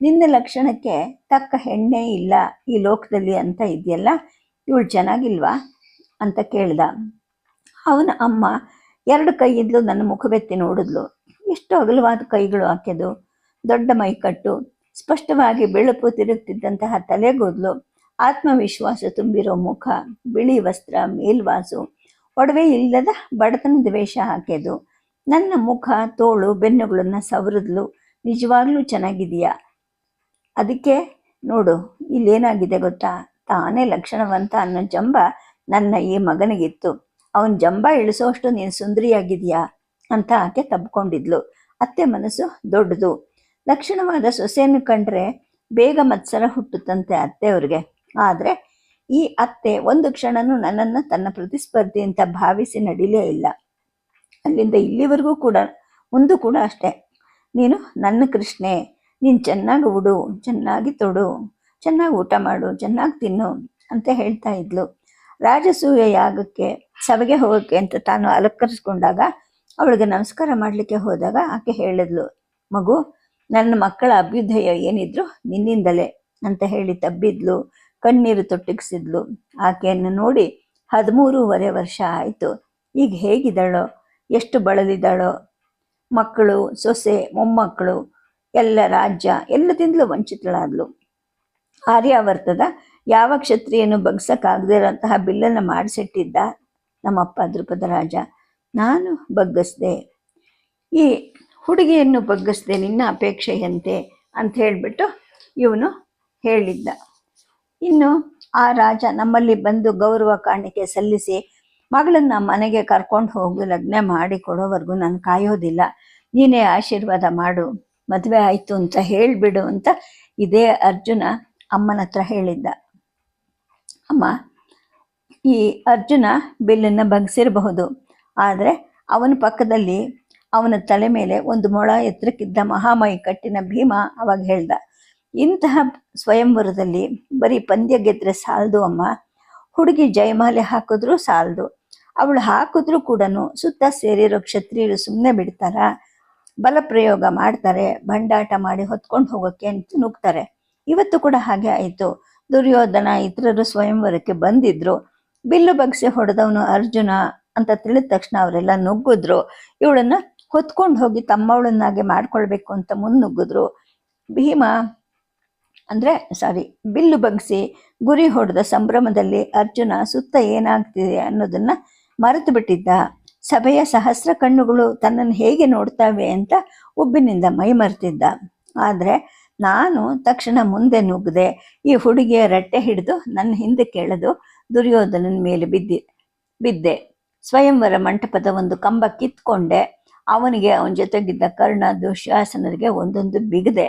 ನಿನ್ನ ಲಕ್ಷಣಕ್ಕೆ ತಕ್ಕ ಹೆಣ್ಣೆ ಇಲ್ಲ ಈ ಲೋಕದಲ್ಲಿ ಅಂತ ಇದೆಯಲ್ಲ, ಇವಳು ಚೆನ್ನಾಗಿಲ್ವಾ ಅಂತ ಕೇಳ್ದ. ಅವನ ಅಮ್ಮ ಎರಡು ಕೈಯಿದ್ಲು ನನ್ನ ಮುಖಬೆತ್ತಿ ನೋಡಿದ್ಲು. ಎಷ್ಟು ಅಗಲವಾದ ಕೈಗಳು ಆಕೆದು ದೊಡ್ಡ ಮೈಕಟ್ಟು, ಸ್ಪಷ್ಟವಾಗಿ ಬೆಳಪು ತಿರುಗ್ತಿದ್ದಂತಹ ತಲೆಗೂದಲು, ಆತ್ಮವಿಶ್ವಾಸ ತುಂಬಿರೋ ಮುಖ, ಬಿಳಿ ವಸ್ತ್ರ, ಮೇಲ್ವಾಸು ಒಡವೆ ಇಲ್ಲದ ಬಡತನದ ವೇಷ ಹಾಕಿದ್ದು. ನನ್ನ ಮುಖ, ತೋಳು, ಬೆನ್ನುಗಳನ್ನು ಸವರಿದ್ಲು. ನಿಜವಾಗ್ಲೂ ಚೆನ್ನಾಗಿದೆಯಾ? ಅದಕ್ಕೆ ನೋಡು, ಇಲ್ಲೇನಾಗಿದೆ ಗೊತ್ತಾ? ತಾನೇ ಲಕ್ಷಣವಂತ ಅನ್ನೋ ಜಂಬ ನನ್ನ ಈ ಮಗನಿಗಿತ್ತು. ಅವನ ಜಂಬ ಇಳಿಸೋಷ್ಟು ನೀನು ಸುಂದರಿಯಾಗಿದೆಯಾ? ಅಂತ ಆಕೆ ತಬ್ಕೊಂಡಿದ್ಲು. ಅತ್ತೆ ಮನಸ್ಸು ದೊಡ್ಡದು. ಲಕ್ಷಣವಾದ ಸೊಸೆಯನ್ನು ಕಂಡ್ರೆ ಬೇಗ ಮತ್ಸರ ಹುಟ್ಟುತ್ತಂತೆ ಅತ್ತೆಯವ್ರಿಗೆ. ಆದರೆ ಈ ಅತ್ತೆ ಒಂದು ಕ್ಷಣನೂ ನನ್ನನ್ನು ತನ್ನ ಪ್ರತಿಸ್ಪರ್ಧಿ ಅಂತ ಭಾವಿಸಿ ನಡಿಲೇ ಇಲ್ಲ. ಅಲ್ಲಿಂದ ಇಲ್ಲಿವರೆಗೂ ಕೂಡ, ಮುಂದೂ ಕೂಡ ಅಷ್ಟೇ. ನೀನು ನನ್ನ ಕೃಷ್ಣೆ, ನೀನು ಚೆನ್ನಾಗಿ ಉಡು, ಚೆನ್ನಾಗಿ ತೊಡು, ಚೆನ್ನಾಗಿ ಊಟ ಮಾಡು, ಚೆನ್ನಾಗಿ ತಿನ್ನು ಅಂತ ಹೇಳ್ತಾ ಇದ್ಲು. ರಾಜಸೂಯ ಯಾಗಕ್ಕೆ, ಸಭೆಗೆ ಹೋಗೋಕ್ಕೆ ಅಂತ ತಾನು ಅಲಂಕರಿಸ್ಕೊಂಡಾಗ ಅವಳಿಗೆ ನಮಸ್ಕಾರ ಮಾಡಲಿಕ್ಕೆ ಹೋದಾಗ ಆಕೆ ಹೇಳಿದ್ಲು, ಮಗು, ನನ್ನ ಮಕ್ಕಳ ಅಭ್ಯುದಯ ಏನಿದ್ರು ನಿನ್ನಿಂದಲೇ ಅಂತ ಹೇಳಿ ತಬ್ಬಿದ್ಲು. ಕಣ್ಣೀರು ತೊಟ್ಟಿಗಿಸಿದ್ಲು. ಆಕೆಯನ್ನು ನೋಡಿ ಹದಿಮೂರುವರೆ ವರ್ಷ ಆಯಿತು. ಈಗ ಹೇಗಿದ್ದಾಳೋ? ಎಷ್ಟು ಬಳಲಿದ್ದಾಳೋ ಮಕ್ಕಳು, ಸೊಸೆ, ಮೊಮ್ಮಕ್ಕಳು, ಎಲ್ಲ ರಾಜ್ಯ ಎಲ್ಲದಿಂದಲೂ ವಂಚಿತಳಾದ್ಲು. ಆರ್ಯಾವರ್ತದ ಯಾವ ಕ್ಷತ್ರಿಯನ್ನು ಬಗ್ಸಕ್ಕಾಗದೇ ಇರೋಂತಹ ಬಿಲ್ಲನ್ನು ಮಾಡಿಸಿಟ್ಟಿದ್ದ? ನಮ್ಮಪ್ಪ ದೃಪದ ರಾಜ, ನಾನು ಬಗ್ಗಿಸ್ದೆ. ಈ ಹುಡುಗಿಯನ್ನು ಬಗ್ಗಿಸ್ದೆ ನಿನ್ನ ಅಪೇಕ್ಷೆಯಂತೆ ಅಂತ ಹೇಳಿಬಿಟ್ಟು ಇವನು ಹೇಳಿದ್ದ. ಇನ್ನು ಆ ರಾಜ ನಮ್ಮಲ್ಲಿ ಬಂದು ಗೌರವ ಕಾಣಿಕೆ ಸಲ್ಲಿಸಿ ಮಗಳನ್ನ ಮನೆಗೆ ಕರ್ಕೊಂಡು ಹೋಗಿ ಲಗ್ನ ಮಾಡಿ ಕೊಡೋವರೆಗೂ ನಾನು ಕಾಯೋದಿಲ್ಲ. ನೀನೇ ಆಶೀರ್ವಾದ ಮಾಡು, ಮದುವೆ ಆಯಿತು ಅಂತ ಹೇಳಿಬಿಡು ಅಂತ ಇದೇ ಅರ್ಜುನ ಅಮ್ಮನ ಹತ್ರ ಹೇಳಿದ್ದ. ಅಮ್ಮ, ಈ ಅರ್ಜುನ ಬಿಲ್ಲನ್ನು ಬಗ್ಸಿರಬಹುದು, ಆದರೆ ಅವನ ಪಕ್ಕದಲ್ಲಿ ಅವನ ತಲೆ ಮೇಲೆ ಒಂದು ಮೊಳ ಎತ್ತರಕ್ಕಿದ್ದ ಮಹಾಮೈ ಕಟ್ಟಿನ ಭೀಮ ಅವಾಗ ಹೇಳ್ದ. ಇಂತಹ ಸ್ವಯಂವರದಲ್ಲಿ ಬರೀ ಪಂದ್ಯ ಗೆದ್ರೆ ಸಾಲದು ಅಮ್ಮ. ಹುಡುಗಿ ಜಯಮಾಲೆ ಹಾಕಿದ್ರು ಸಾಲದು. ಅವಳು ಹಾಕಿದ್ರು ಕೂಡ ಸುತ್ತ ಸೇರಿರೋ ಕ್ಷತ್ರಿಯರು ಸುಮ್ಮನೆ ಬಿಡ್ತಾರ. ಬಲ ಪ್ರಯೋಗ ಮಾಡ್ತಾರೆ, ಭಂಡಾಟ ಮಾಡಿ ಹೊತ್ಕೊಂಡು ಹೋಗೋಕ್ಕೆ ಅಂತ ನುಗ್ತಾರೆ. ಇವತ್ತು ಕೂಡ ಹಾಗೆ ಆಯಿತು. ದುರ್ಯೋಧನ ಇತರರು ಸ್ವಯಂವರಕ್ಕೆ ಬಂದಿದ್ರು. ಬಿಲ್ಲು ಬಗ್ಸಿ ಹೊಡೆದವನು ಅರ್ಜುನ ಅಂತ ತಿಳಿದ ತಕ್ಷಣ ಅವರೆಲ್ಲ ನುಗ್ಗಿದ್ರು. ಇವಳನ್ನ ಹೊತ್ಕೊಂಡು ಹೋಗಿ ತಮ್ಮವಳನ್ನಾಗೆ ಮಾಡ್ಕೊಳ್ಬೇಕು ಅಂತ ಮುನ್ನುಗ್ಗಿದ್ರು. ಭೀಮ ಅಂದ್ರೆ ಸಾರಿ ಬಿಲ್ಲು ಬಗ್ಸಿ ಗುರಿ ಹೊಡೆದ ಸಂಭ್ರಮದಲ್ಲಿ ಅರ್ಜುನ ಸುತ್ತ ಏನಾಗ್ತಿದೆ ಅನ್ನೋದನ್ನು ಮರೆತು ಬಿಟ್ಟಿದ್ದ. ಸಭೆಯ ಸಹಸ್ರ ಕಣ್ಣುಗಳು ತನ್ನನ್ನು ಹೇಗೆ ನೋಡ್ತಾವೆ ಅಂತ ಉಬ್ಬಿನಿಂದ ಮೈ ಮರೆತಿದ್ದ. ಆದರೆ ನಾನು ತಕ್ಷಣ ಮುಂದೆ ನುಗ್ಗದೆ ಈ ಹುಡುಗಿಯ ರಟ್ಟೆ ಹಿಡಿದು ನನ್ನ ಹಿಂದೆ ಕೇಳದು ದುರ್ಯೋಧನನ ಮೇಲೆ ಬಿದ್ದಿ, ಬಿದ್ದೆ. ಸ್ವಯಂವರ ಮಂಟಪದ ಒಂದು ಕಂಬ ಕಿತ್ಕೊಂಡೆ, ಅವನಿಗೆ ಅವನ ಜೊತೆಗಿದ್ದ ಕರ್ಣ ದುಶ್ಯಾಸನರಿಗೆ ಒಂದೊಂದು ಬಿಗದೆ.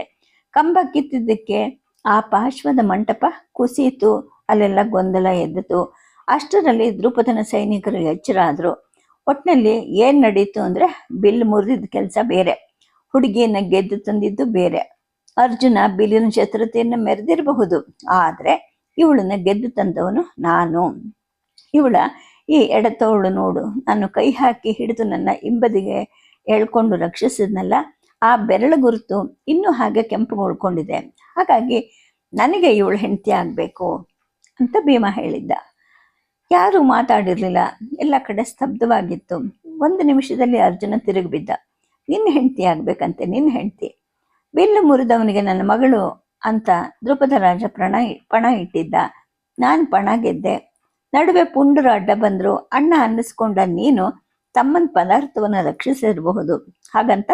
ಕಂಬ ಕಿತ್ತಿದ್ದಕ್ಕೆ ಆ ಪಾರ್ಶ್ವದ ಮಂಟಪ ಕುಸಿಯಿತು. ಅಲ್ಲೆಲ್ಲ ಗೊಂದಲ ಎದ್ದಿತು. ಅಷ್ಟರಲ್ಲಿ ದ್ರುಪದನ ಸೈನಿಕರು ಎಚ್ಚರ ಆದರು ಒಟ್ಟಿನಲ್ಲಿ ಏನು ನಡೀತು ಅಂದರೆ ಬಿಲ್ ಮುರಿದಿದ್ದ ಕೆಲಸ ಬೇರೆ. ಹುಡುಗಿಯನ್ನು ಗೆದ್ದು ತಂದಿದ್ದು ಬೇರೆ. ಅರ್ಜುನ ಬಿಲ್ಲಿನ ಶತ್ರುತೆಯನ್ನು ಮೆರೆದಿರಬಹುದು. ಆದರೆ ಇವಳನ್ನು ಗೆದ್ದು ತಂದವನು ನಾನು. ಇವಳ ಈ ಎಡತೋಳು ನೋಡು. ನಾನು ಕೈ ಹಾಕಿ ಹಿಡಿದು ನನ್ನ ಹಿಂಬದಿಗೆ ಎಳ್ಕೊಂಡು ರಕ್ಷಿಸಿದ್ನಲ್ಲ. ಆ ಬೆರಳು ಗುರುತು ಇನ್ನೂ ಹಾಗೆ ಕೆಂಪುಗೊಳ್ಕೊಂಡಿದೆ. ಹಾಗಾಗಿ ನನಗೆ ಇವಳು ಹೆಂಡತಿ ಆಗಬೇಕು ಅಂತ ಭೀಮ ಹೇಳಿದ್ದ. ಯಾರು ಮಾತಾಡಿರಲಿಲ್ಲ. ಎಲ್ಲ ಕಡೆ ಸ್ತಬ್ಧವಾಗಿತ್ತು. ಒಂದು ನಿಮಿಷದಲ್ಲಿ ಅರ್ಜುನ ತಿರುಗಿಬಿದ್ದ ನಿನ್ನ ಹೆಂಡತಿ ಆಗ್ಬೇಕಂತೆ, ನಿನ್ನ ಹೆಂಡತಿ. ಬಿಲ್ಲು ಮುರಿದವನಿಗೆ ನನ್ನ ಮಗಳು ಅಂತ ದ್ರುಪದ ರಾಜ ಪ್ರಣ ಪಣ ಇಟ್ಟಿದ್ದ. ನಾನು ಪಣ ಗೆದ್ದೆ. ನಡುವೆ ಪುಂಡರು ಅಡ್ಡ ಬಂದರು. ಅಣ್ಣ ಅನ್ನಿಸ್ಕೊಂಡ ನೀನು ತಮ್ಮನ ಪದಾರ್ಥವನ್ನು ರಕ್ಷಿಸಿರಬಹುದು. ಹಾಗಂತ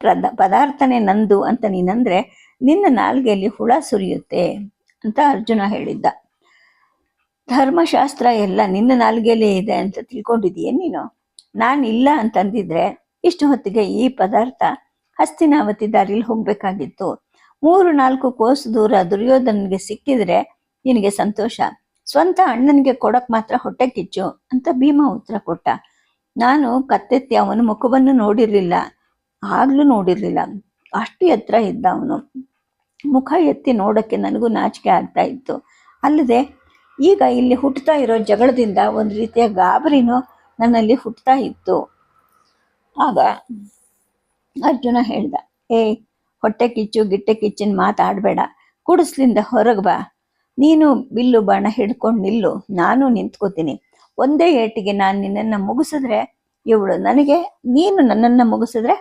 ಪ್ರದ ಪದಾರ್ಥನೇ ನಂದು ಅಂತ ನೀನಂದ್ರೆ ನಿನ್ನ ನಾಲ್ಗೆಯಲ್ಲಿ ಹುಳ ಸುರಿಯುತ್ತೆ ಅಂತ ಅರ್ಜುನ ಹೇಳಿದ್ದ. ಧರ್ಮಶಾಸ್ತ್ರ ಎಲ್ಲ ನಿನ್ನ ನಾಲ್ಗೆಯಲ್ಲೇ ಇದೆ ಅಂತ ತಿಳ್ಕೊಂಡಿದೀಯ ನೀನು? ನಾನು ಇಲ್ಲ ಅಂತಂದಿದ್ರೆ ಇಷ್ಟು ಹೊತ್ತಿಗೆ ಈ ಪದಾರ್ಥ ಹಸ್ತಿನಾವತಿ ದಾರಿಲಿ ಹೋಗ್ಬೇಕಾಗಿತ್ತು. ಮೂರು ನಾಲ್ಕು ಕೋಸು ದೂರ ದುರ್ಯೋಧನಿಗೆ ಸಿಕ್ಕಿದ್ರೆ ನಿನಗೆ ಸಂತೋಷ. ಸ್ವಂತ ಅಣ್ಣನಿಗೆ ಕೊಡಕ್ ಮಾತ್ರ ಹೊಟ್ಟೆ ಕಿಚ್ಚು ಅಂತ ಭೀಮ ಉತ್ತರ ಕೊಟ್ಟ. ನಾನು ಕತ್ತೆತ್ತಿ ಅವನ ಮುಖವನ್ನು ನೋಡಿರ್ಲಿಲ್ಲ. ಆಗ್ಲೂ ನೋಡಿರ್ಲಿಲ್ಲ. ಅಷ್ಟು ಎತ್ತರ ಇದ್ದ ಅವನು ಮುಖ ಎತ್ತಿ ನೋಡೋಕ್ಕೆ ನನಗೂ ನಾಚಿಕೆ ಆಗ್ತಾ ಇತ್ತು. ಅಲ್ಲದೆ ಈಗ ಇಲ್ಲಿ ಹುಟ್ಟುತ್ತಾ ಇರೋ ಜಗಳದಿಂದ ಒಂದು ರೀತಿಯ ಗಾಬರಿನೂ ನನ್ನಲ್ಲಿ ಹುಟ್ಟುತ್ತಾ ಇತ್ತು. ಆಗ ಅರ್ಜುನ ಹೇಳ್ದ ಏಯ್ ಹೊಟ್ಟೆ ಕಿಚ್ಚು, ಗಿಟ್ಟೆ ಕಿಚ್ಚಿನ ಮಾತಾಡಬೇಡ ಕುಡಿಸ್ಲಿಂದ ಹೊರಗೆ ಬಾ. ನೀನು ಬಿಲ್ಲು ಬಾಣ ಹಿಡ್ಕೊಂಡು ನಿಲ್ಲು. ನಾನು ನಿಂತ್ಕೋತೀನಿ. ಒಂದೇ ಏಟಿಗೆ ನಾನು ನಿನ್ನನ್ನು ಮುಗಿಸಿದ್ರೆ ಇವಳು ನನಗೆ, ನೀನು ನನ್ನನ್ನು ಮುಗಿಸಿದ್ರೆ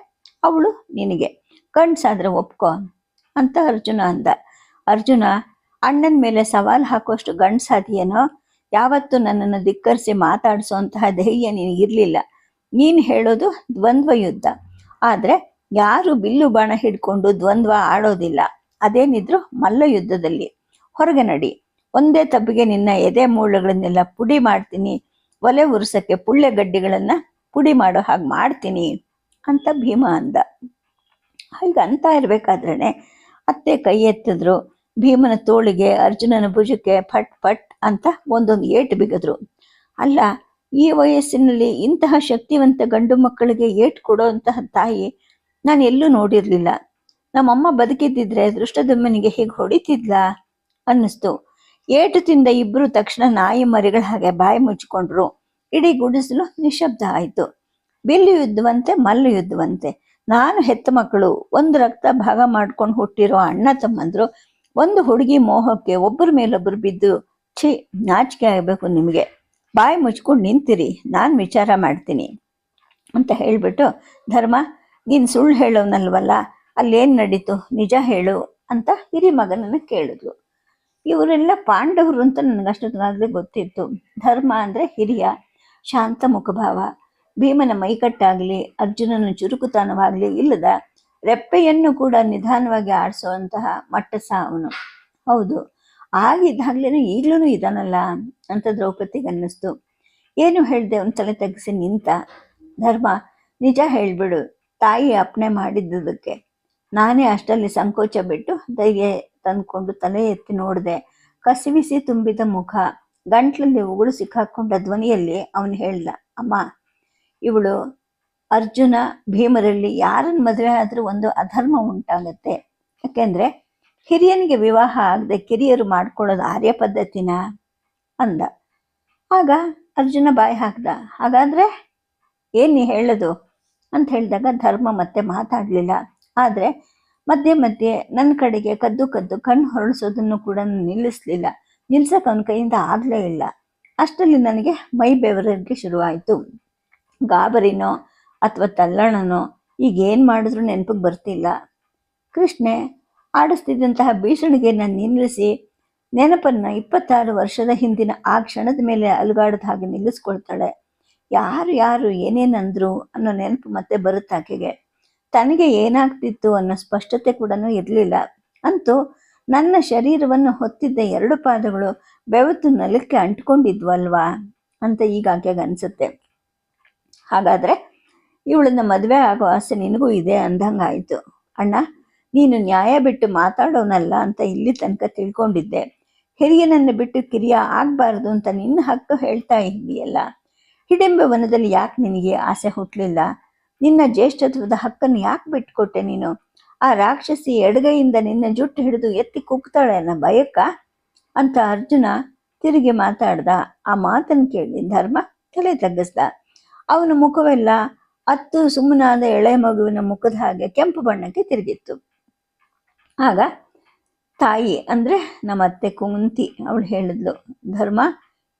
ಅವಳು ನಿನಗೆ. ಕಣ್ಸಾದ್ರೆ ಒಪ್ಕೋ ಅಂತ ಅರ್ಜುನ ಅಂದ. ಅರ್ಜುನ, ಅಣ್ಣನ ಮೇಲೆ ಸವಾಲ್ ಹಾಕುವಷ್ಟು ಗಂಡ್ಸಾದಿಯೇನೋ? ಯಾವತ್ತೂ ನನ್ನನ್ನು ಧಿಕ್ಕರಿಸಿ ಮಾತಾಡಿಸುವಂತಹ ಧೈರ್ಯ ನಿನಗಿರ್ಲಿಲ್ಲ ನೀನು ಹೇಳೋದು ದ್ವಂದ್ವ ಯುದ್ಧ. ಆದರೆ ಯಾರು ಬಿಲ್ಲು ಬಾಣ ಹಿಡ್ಕೊಂಡು ದ್ವಂದ್ವ ಆಡೋದಿಲ್ಲ. ಅದೇನಿದ್ರು ಮಲ್ಲ ಯುದ್ಧದಲ್ಲಿ. ಹೊರಗೆ ನಡಿ. ಒಂದೇ ತಬ್ಬಿಗೆ ನಿನ್ನ ಎದೆ ಮೂಳೆಗಳನ್ನೆಲ್ಲ ಪುಡಿ ಮಾಡ್ತೀನಿ. ಒಲೆ ಉರ್ಸಕ್ಕೆ ಪುಳ್ಳೆ ಗಡ್ಡಿಗಳನ್ನ ಪುಡಿ ಮಾಡೋ ಹಾಗೆ ಮಾಡ್ತೀನಿ ಅಂತ ಭೀಮ ಅಂದ. ಹೀಗೆ ಅಂತ ಇರ್ಬೇಕಾದ್ರೇನೆ ಅತ್ತೆ ಕೈ ಎತ್ತಿದ್ರು, ಭೀಮನ ತೋಳಿಗೆ ಅರ್ಜುನನ ಭುಜಕ್ಕೆ ಫಟ್ ಫಟ್ ಅಂತ ಒಂದೊಂದು ಏಟು ಬಿಗಿದ್ರು. ಅಲ್ಲ, ಈ ವಯಸ್ಸಿನಲ್ಲಿ ಇಂತಹ ಶಕ್ತಿವಂತ ಗಂಡು ಮಕ್ಕಳಿಗೆ ಏಟು ಕೊಡೋಂತಹ ತಾಯಿ ನಾನು ಎಲ್ಲೂ ನೋಡಿರ್ಲಿಲ್ಲ. ನಮ್ಮಮ್ಮ ಬದುಕಿದ್ದಿದ್ರೆ ದೃಷ್ಟದಮ್ಮನಿಗೆ ಹೀಗೆ ಹೊಡಿತಿದ್ಲಾ? ಅನ್ನಿಸ್ತು. ಏಟು ತಿಂದ ಇಬ್ರು ತಕ್ಷಣ ನಾಯಿ ಮರಿಗಳ ಹಾಗೆ ಬಾಯಿ ಮುಚ್ಚಿಕೊಂಡ್ರು. ಇಡೀ ಗುಡಿಸಲು ನಿಶಬ್ದ ಆಯ್ತು. ಬಿಲ್ಲು ಯುದ್ಧವಂತೆ ಮಲ್ಲು ಯುದ್ಧವಂತೆ. ನಾನು ಹೆತ್ತ ಮಕ್ಕಳು ಒಂದು ರಕ್ತ ಭಾಗ ಮಾಡ್ಕೊಂಡು ಹುಟ್ಟಿರೋ ಅಣ್ಣ ತಮ್ಮಂದ್ರು, ಒಂದು ಹುಡುಗಿ ಮೋಹಕ್ಕೆ ಒಬ್ಬರ ಮೇಲೊಬ್ಬರು ಬಿದ್ದು, ಛೀ, ನಾಚಿಕೆ ಆಗಬೇಕು ನಿಮಗೆ. ಬಾಯಿ ಮುಚ್ಕೊಂಡು ನಿಂತಿರಿ, ನಾನು ವಿಚಾರ ಮಾಡ್ತೀನಿ ಅಂತ ಹೇಳ್ಬಿಟ್ಟು, ಧರ್ಮ, ನೀನು ಸುಳ್ಳು ಹೇಳೋನಲ್ವಲ್ಲ, ಅಲ್ಲೇನು ನಡೀತು, ನಿಜ ಹೇಳು ಅಂತ ಹಿರಿ ಮಗನನ್ನು ಕೇಳಿದ್ಲು. ಇವರೆಲ್ಲ ಪಾಂಡವರು ಅಂತ ನನಗಷ್ಟೊತ್ತಾಗಲೇ ಗೊತ್ತಿತ್ತು. ಧರ್ಮ ಅಂದರೆ ಹಿರಿಯ, ಶಾಂತ ಮುಖಭಾವ. ಭೀಮನ ಮೈಕಟ್ಟಾಗಲಿ, ಅರ್ಜುನನ ಚುರುಕುತನವಾಗಲಿ ಇಲ್ಲದ ರೆಪ್ಪೆಯನ್ನು ಕೂಡ ನಿಧಾನವಾಗಿ ಆಡಿಸುವಂತಹ ಮಟ್ಟಸ ಅವನು. ಹೌದು ಆಗಿದ್ದಾಗ್ಲೇನು ಈಗ್ಲೂ ಇದಾನಲ್ಲ ಅಂತ ಅನ್ನಿಸ್ತು. ಏನು ಹೇಳಿದೆ ಒಂದು ತಲೆ ತಗ್ಗಿಸಿ ನಿಂತ? ಧರ್ಮ, ನಿಜ ಹೇಳ್ಬಿಡು, ತಾಯಿ ಅಪ್ಣೆ ಮಾಡಿದ್ದುದಕ್ಕೆ. ನಾನೇ ಅಷ್ಟಲ್ಲಿ ಸಂಕೋಚ ಬಿಟ್ಟು ಧೈರ್ಯ ತಂದ್ಕೊಂಡು ತಲೆ ಎತ್ತಿ ನೋಡಿದೆ, ಕಸಿವಿಸಿ ತುಂಬಿದ ಮುಖ, ಗಂಟ್ಲಲ್ಲಿ ಉಗುಳು ಸಿಕ್ಕಾಕೊಂಡ ಧ್ವನಿಯಲ್ಲಿ ಅವನು ಹೇಳ್ದ, ಅಮ್ಮ ಇವಳು ಅರ್ಜುನ ಭೀಮರಲ್ಲಿ ಯಾರನ್ನ ಮದುವೆ ಆದರೂ ಒಂದು ಅಧರ್ಮ ಉಂಟಾಗುತ್ತೆ. ಯಾಕೆಂದ್ರೆ ಹಿರಿಯನಿಗೆ ವಿವಾಹ ಆಗದೆ ಕಿರಿಯರು ಮಾಡ್ಕೊಳ್ಳೋದು ಆರ್ಯ ಪದ್ಧತಿನ ಅಂದ. ಆಗ ಅರ್ಜುನ ಬಾಯಿ ಹಾಕ್ದ, ಹಾಗಾದ್ರೆ ಏನು ನೀ ಹೇಳೋದು? ಅಂತ ಹೇಳಿದಾಗ, ಧರ್ಮ ಮತ್ತೆ ಮಾತಾಡಲಿಲ್ಲ. ಆದರೆ ಮಧ್ಯೆ ಮಧ್ಯೆ ನನ್ನ ಕಡೆಗೆ ಕದ್ದು ಕದ್ದು ಕಣ್ಣು ಹೊರಳಿಸೋದನ್ನು ಕೂಡ ನಿಲ್ಲಿಸ್ಲಿಲ್ಲ. ನಿಲ್ಸಕ್ಕೆ ಅವನ ಕೈಯಿಂದ ಆಗಲೇ ಇಲ್ಲ. ಅಷ್ಟರಲ್ಲಿ ನನಗೆ ಮೈ ಬೆವರಕ್ಕೆ ಶುರುವಾಯಿತು. ಗಾಬರಿನೋ ಅಥವಾ ತಲ್ಲಣನೋ ಈಗ ಏನು ಮಾಡಿದ್ರು ನೆನಪಿಗೆ ಬರ್ತಿಲ್ಲ. ಕೃಷ್ಣೆ ಆಡಿಸ್ತಿದ್ದಂತಹ ಭೀಷಣಿಗೆ ನಾನು ನಿಲ್ಲಿಸಿ ನೆನಪನ್ನು ಇಪ್ಪತ್ತಾರು ವರ್ಷದ ಹಿಂದಿನ ಆ ಕ್ಷಣದ ಮೇಲೆ ಅಲುಗಾಡದ ಹಾಗೆ ನಿಲ್ಲಿಸ್ಕೊಳ್ತಾಳೆ. ಯಾರು ಯಾರು ಏನೇನಂದ್ರು ಅನ್ನೋ ನೆನಪು ಮತ್ತೆ ಬರುತ್ತೆ ಆಕೆಗೆ. ತನಗೆ ಏನಾಗ್ತಿತ್ತು ಅನ್ನೋ ಸ್ಪಷ್ಟತೆ ಕೂಡ ಇರಲಿಲ್ಲ. ಅಂತೂ ನನ್ನ ಶರೀರವನ್ನು ಹೊತ್ತಿದ್ದ ಎರಡು ಪಾದಗಳು ಬೆವತ್ತು ನೆಲಕ್ಕೆ ಅಂಟ್ಕೊಂಡಿದ್ವಲ್ವಾ ಅಂತ ಈಗ ಆಕೆಗೆ ಅನ್ಸುತ್ತೆ. ಹಾಗಾದ್ರೆ ಇವಳನ್ನ ಮದುವೆ ಆಗೋ ಆಸೆ ನಿನಗೂ ಇದೆ ಅಂದಂಗಾಯ್ತು. ಅಣ್ಣ, ನೀನು ನ್ಯಾಯ ಬಿಟ್ಟು ಮಾತಾಡೋನಲ್ಲ ಅಂತ ಇಲ್ಲಿ ತನಕ ತಿಳ್ಕೊಂಡಿದ್ದೆ. ಹಿರಿಯನನ್ನು ಬಿಟ್ಟು ಕಿರಿಯ ಆಗಬಾರ್ದು ಅಂತ ನಿನ್ನ ಹಕ್ಕು ಹೇಳ್ತಾ ಇದ್ದೀಯಲ್ಲ. ಹಿಡಿಂಬ ವನದಲ್ಲಿ ಯಾಕೆ ನಿನಗೆ ಆಸೆ ಹುಟ್ಟಲಿಲ್ಲ ನಿನ್ನ ಜ್ಯೇಷ್ಠತ್ವದ ಹಕ್ಕನ್ನು ಯಾಕೆ ಬಿಟ್ಕೊಟ್ಟೆ ನೀನು? ಆ ರಾಕ್ಷಸಿ ಎಡಗೈಯಿಂದ ನಿನ್ನ ಜುಟ್ಟು ಹಿಡಿದು ಎತ್ತಿ ಕುಗ್ತಾಳೆ ಅನ್ನೋ ಭಯಕ್ಕ? ಅಂತ ಅರ್ಜುನ ತಿರುಗಿ ಮಾತಾಡ್ದ. ಆ ಮಾತನ್ನು ಕೇಳಿ ಧರ್ಮ ತಲೆ ತಗ್ಗಿಸ್ದ ಅವನ ಮುಖವೆಲ್ಲ ಅತ್ತು ಸುಮ್ಮನಾದ ಎಳೆ ಮಗುವಿನ ಮುಖದ ಹಾಗೆ ಕೆಂಪು ಬಣ್ಣಕ್ಕೆ ತಿರುಗಿತ್ತು. ಆಗ ತಾಯಿ ಅಂದ್ರೆ ನಮ್ಮ ಅತ್ತೆ ಕುಂತಿ ಅವಳು ಹೇಳಿದ್ಲು, ಧರ್ಮ,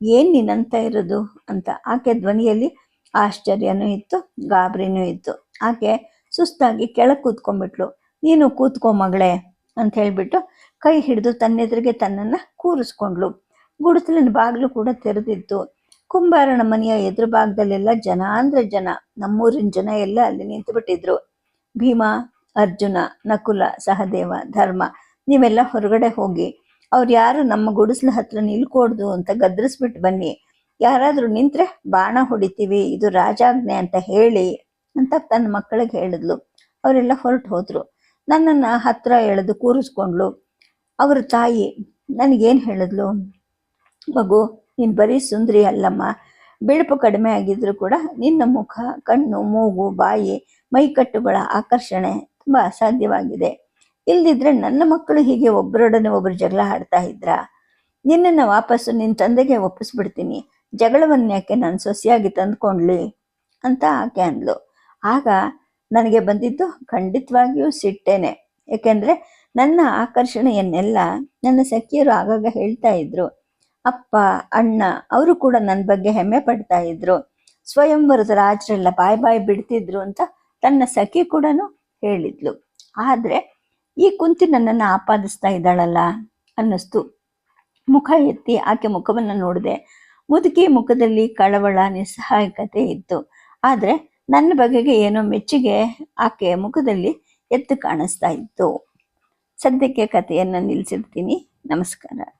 ಏನ್ ನೀನಂತ ಇರೋದು? ಅಂತ. ಆಕೆ ಧ್ವನಿಯಲ್ಲಿ ಆಶ್ಚರ್ಯನೂ ಇತ್ತು, ಗಾಬರಿನೂ ಇತ್ತು. ಆಕೆ ಸುಸ್ತಾಗಿ ಕೆಳಗೆ ಕೂತ್ಕೊಂಡ್ಬಿಟ್ಲು. ನೀನು ಕೂತ್ಕೋ ಮಗಳೇ ಅಂತ ಹೇಳ್ಬಿಟ್ಟು ಕೈ ಹಿಡಿದು ತನ್ನೆದುರಿಗೆ ತನ್ನನ್ನ ಕೂರಿಸ್ಕೊಂಡ್ಲು. ಗುಡಿಸಲಿನ ಬಾಗಿಲು ಕೂಡ ತೆರೆದಿತ್ತು. ಕುಂಬಾರನ ಮನೆಯ ಎದುರು ಭಾಗದಲ್ಲೆಲ್ಲ ಜನ ಅಂದ್ರೆ ಜನ, ನಮ್ಮೂರಿನ ಜನ ಎಲ್ಲ ಅಲ್ಲಿ ನಿಂತು ಬಿಟ್ಟಿದ್ರು ಭೀಮ, ಅರ್ಜುನ, ನಕುಲ, ಸಹದೇವ, ಧರ್ಮ, ನೀವೆಲ್ಲ ಹೊರಗಡೆ ಹೋಗಿ, ಅವ್ರು ಯಾರು ನಮ್ಮ ಗುಡಿಸ್ಲ ಹತ್ರ ನಿಲ್ಕೊಡ್ದು ಅಂತ ಗದ್ರಿಸ್ಬಿಟ್ಟು ಬನ್ನಿ. ಯಾರಾದ್ರೂ ನಿಂತ್ರೆ ಬಾಣ ಹೊಡಿತೀವಿ, ಇದು ರಾಜಾಜ್ಞೆ ಅಂತ ಹೇಳಿ ಅಂತ ತನ್ನ ಮಕ್ಕಳಿಗೆ ಹೇಳಿದ್ಲು. ಅವರೆಲ್ಲ ಹೊರಟು ಹೋದ್ರು. ನನ್ನನ್ನ ಹತ್ರ ಎಳೆದು ಕೂರಿಸ್ಕೊಂಡ್ಲು ಅವ್ರ ತಾಯಿ ನನಗೇನು ಹೇಳಿದ್ಲು? ಮಗು ನೀನು ಬರೀ ಸುಂದರಿ ಅಲ್ಲಮ್ಮ. ಬಿಳುಪು ಕಡಿಮೆ ಆಗಿದ್ರು ಕೂಡ ನಿನ್ನ ಮುಖ, ಕಣ್ಣು, ಮೂಗು, ಬಾಯಿ ಮೈಕಟ್ಟುಗಳ ಆಕರ್ಷಣೆ ತುಂಬಾ ಅಸಾಧ್ಯವಾಗಿದೆ. ಇಲ್ದಿದ್ರೆ ನನ್ನ ಮಕ್ಕಳು ಹೀಗೆ ಒಬ್ಬರೊಡನೆ ಒಬ್ಬರು ಜಗಳ ಆಡ್ತಾ ಇದ್ರ? ನಿನ್ನನ್ನು ವಾಪಸ್ಸು ನಿನ್ನ ತಂದೆಗೆ ಒಪ್ಪಿಸ್ಬಿಡ್ತೀನಿ. ಜಗಳವನ್ನ ಯಾಕೆ ನಾನು ಸೊಸೆಯಾಗಿ ತಂದ್ಕೊಂಡ್ಲಿ? ಅಂತ ಆಕೆ ಅಂದ್ಲು. ಆಗ ನನಗೆ ಬಂದಿದ್ದು ಖಂಡಿತವಾಗಿಯೂ ಸಿಟ್ಟೇನೆ. ಏಕೆಂದ್ರೆ ನನ್ನ ಆಕರ್ಷಣೆಯನ್ನೆಲ್ಲ ನನ್ನ ಸಖಿಯರು ಆಗಾಗ ಹೇಳ್ತಾ ಇದ್ರು. ಅಪ್ಪ, ಅಣ್ಣ, ಅವರು ಕೂಡ ನನ್ನ ಬಗ್ಗೆ ಹೆಮ್ಮೆ ಪಡ್ತಾ ಇದ್ರು. ಸ್ವಯಂವರದ ರಾಜರೆಲ್ಲ ಬಾಯ್ ಬಾಯ್ ಬಿಡ್ತಿದ್ರು ಅಂತ ತನ್ನ ಸಖಿ ಕೂಡ ಹೇಳಿದ್ಲು. ಆದ್ರೆ ಈ ಕುಂತಿ ನನ್ನನ್ನು ಆಪಾದಿಸ್ತಾ ಇದ್ದಾಳಲ್ಲ ಅನ್ನಿಸ್ತು. ಮುಖ ಎತ್ತಿ ಆಕೆ ಮುಖವನ್ನ ನೋಡಿದೆ. ಮುದುಕಿ ಮುಖದಲ್ಲಿ ಕಳವಳ, ನಿಸ್ಸಹಾಯಕತೆ ಇತ್ತು. ಆದರೆ ನನ್ನ ಬಗೆಗೆ ಏನೋ ಮೆಚ್ಚುಗೆ ಆಕೆಯ ಮುಖದಲ್ಲಿ ಎತ್ತು ಕಾಣಿಸ್ತಾ ಇತ್ತು. ಸದ್ಯಕ್ಕೆ ಕಥೆಯನ್ನು ನಿಲ್ಲಿಸಿರ್ತೀನಿ ನಮಸ್ಕಾರ.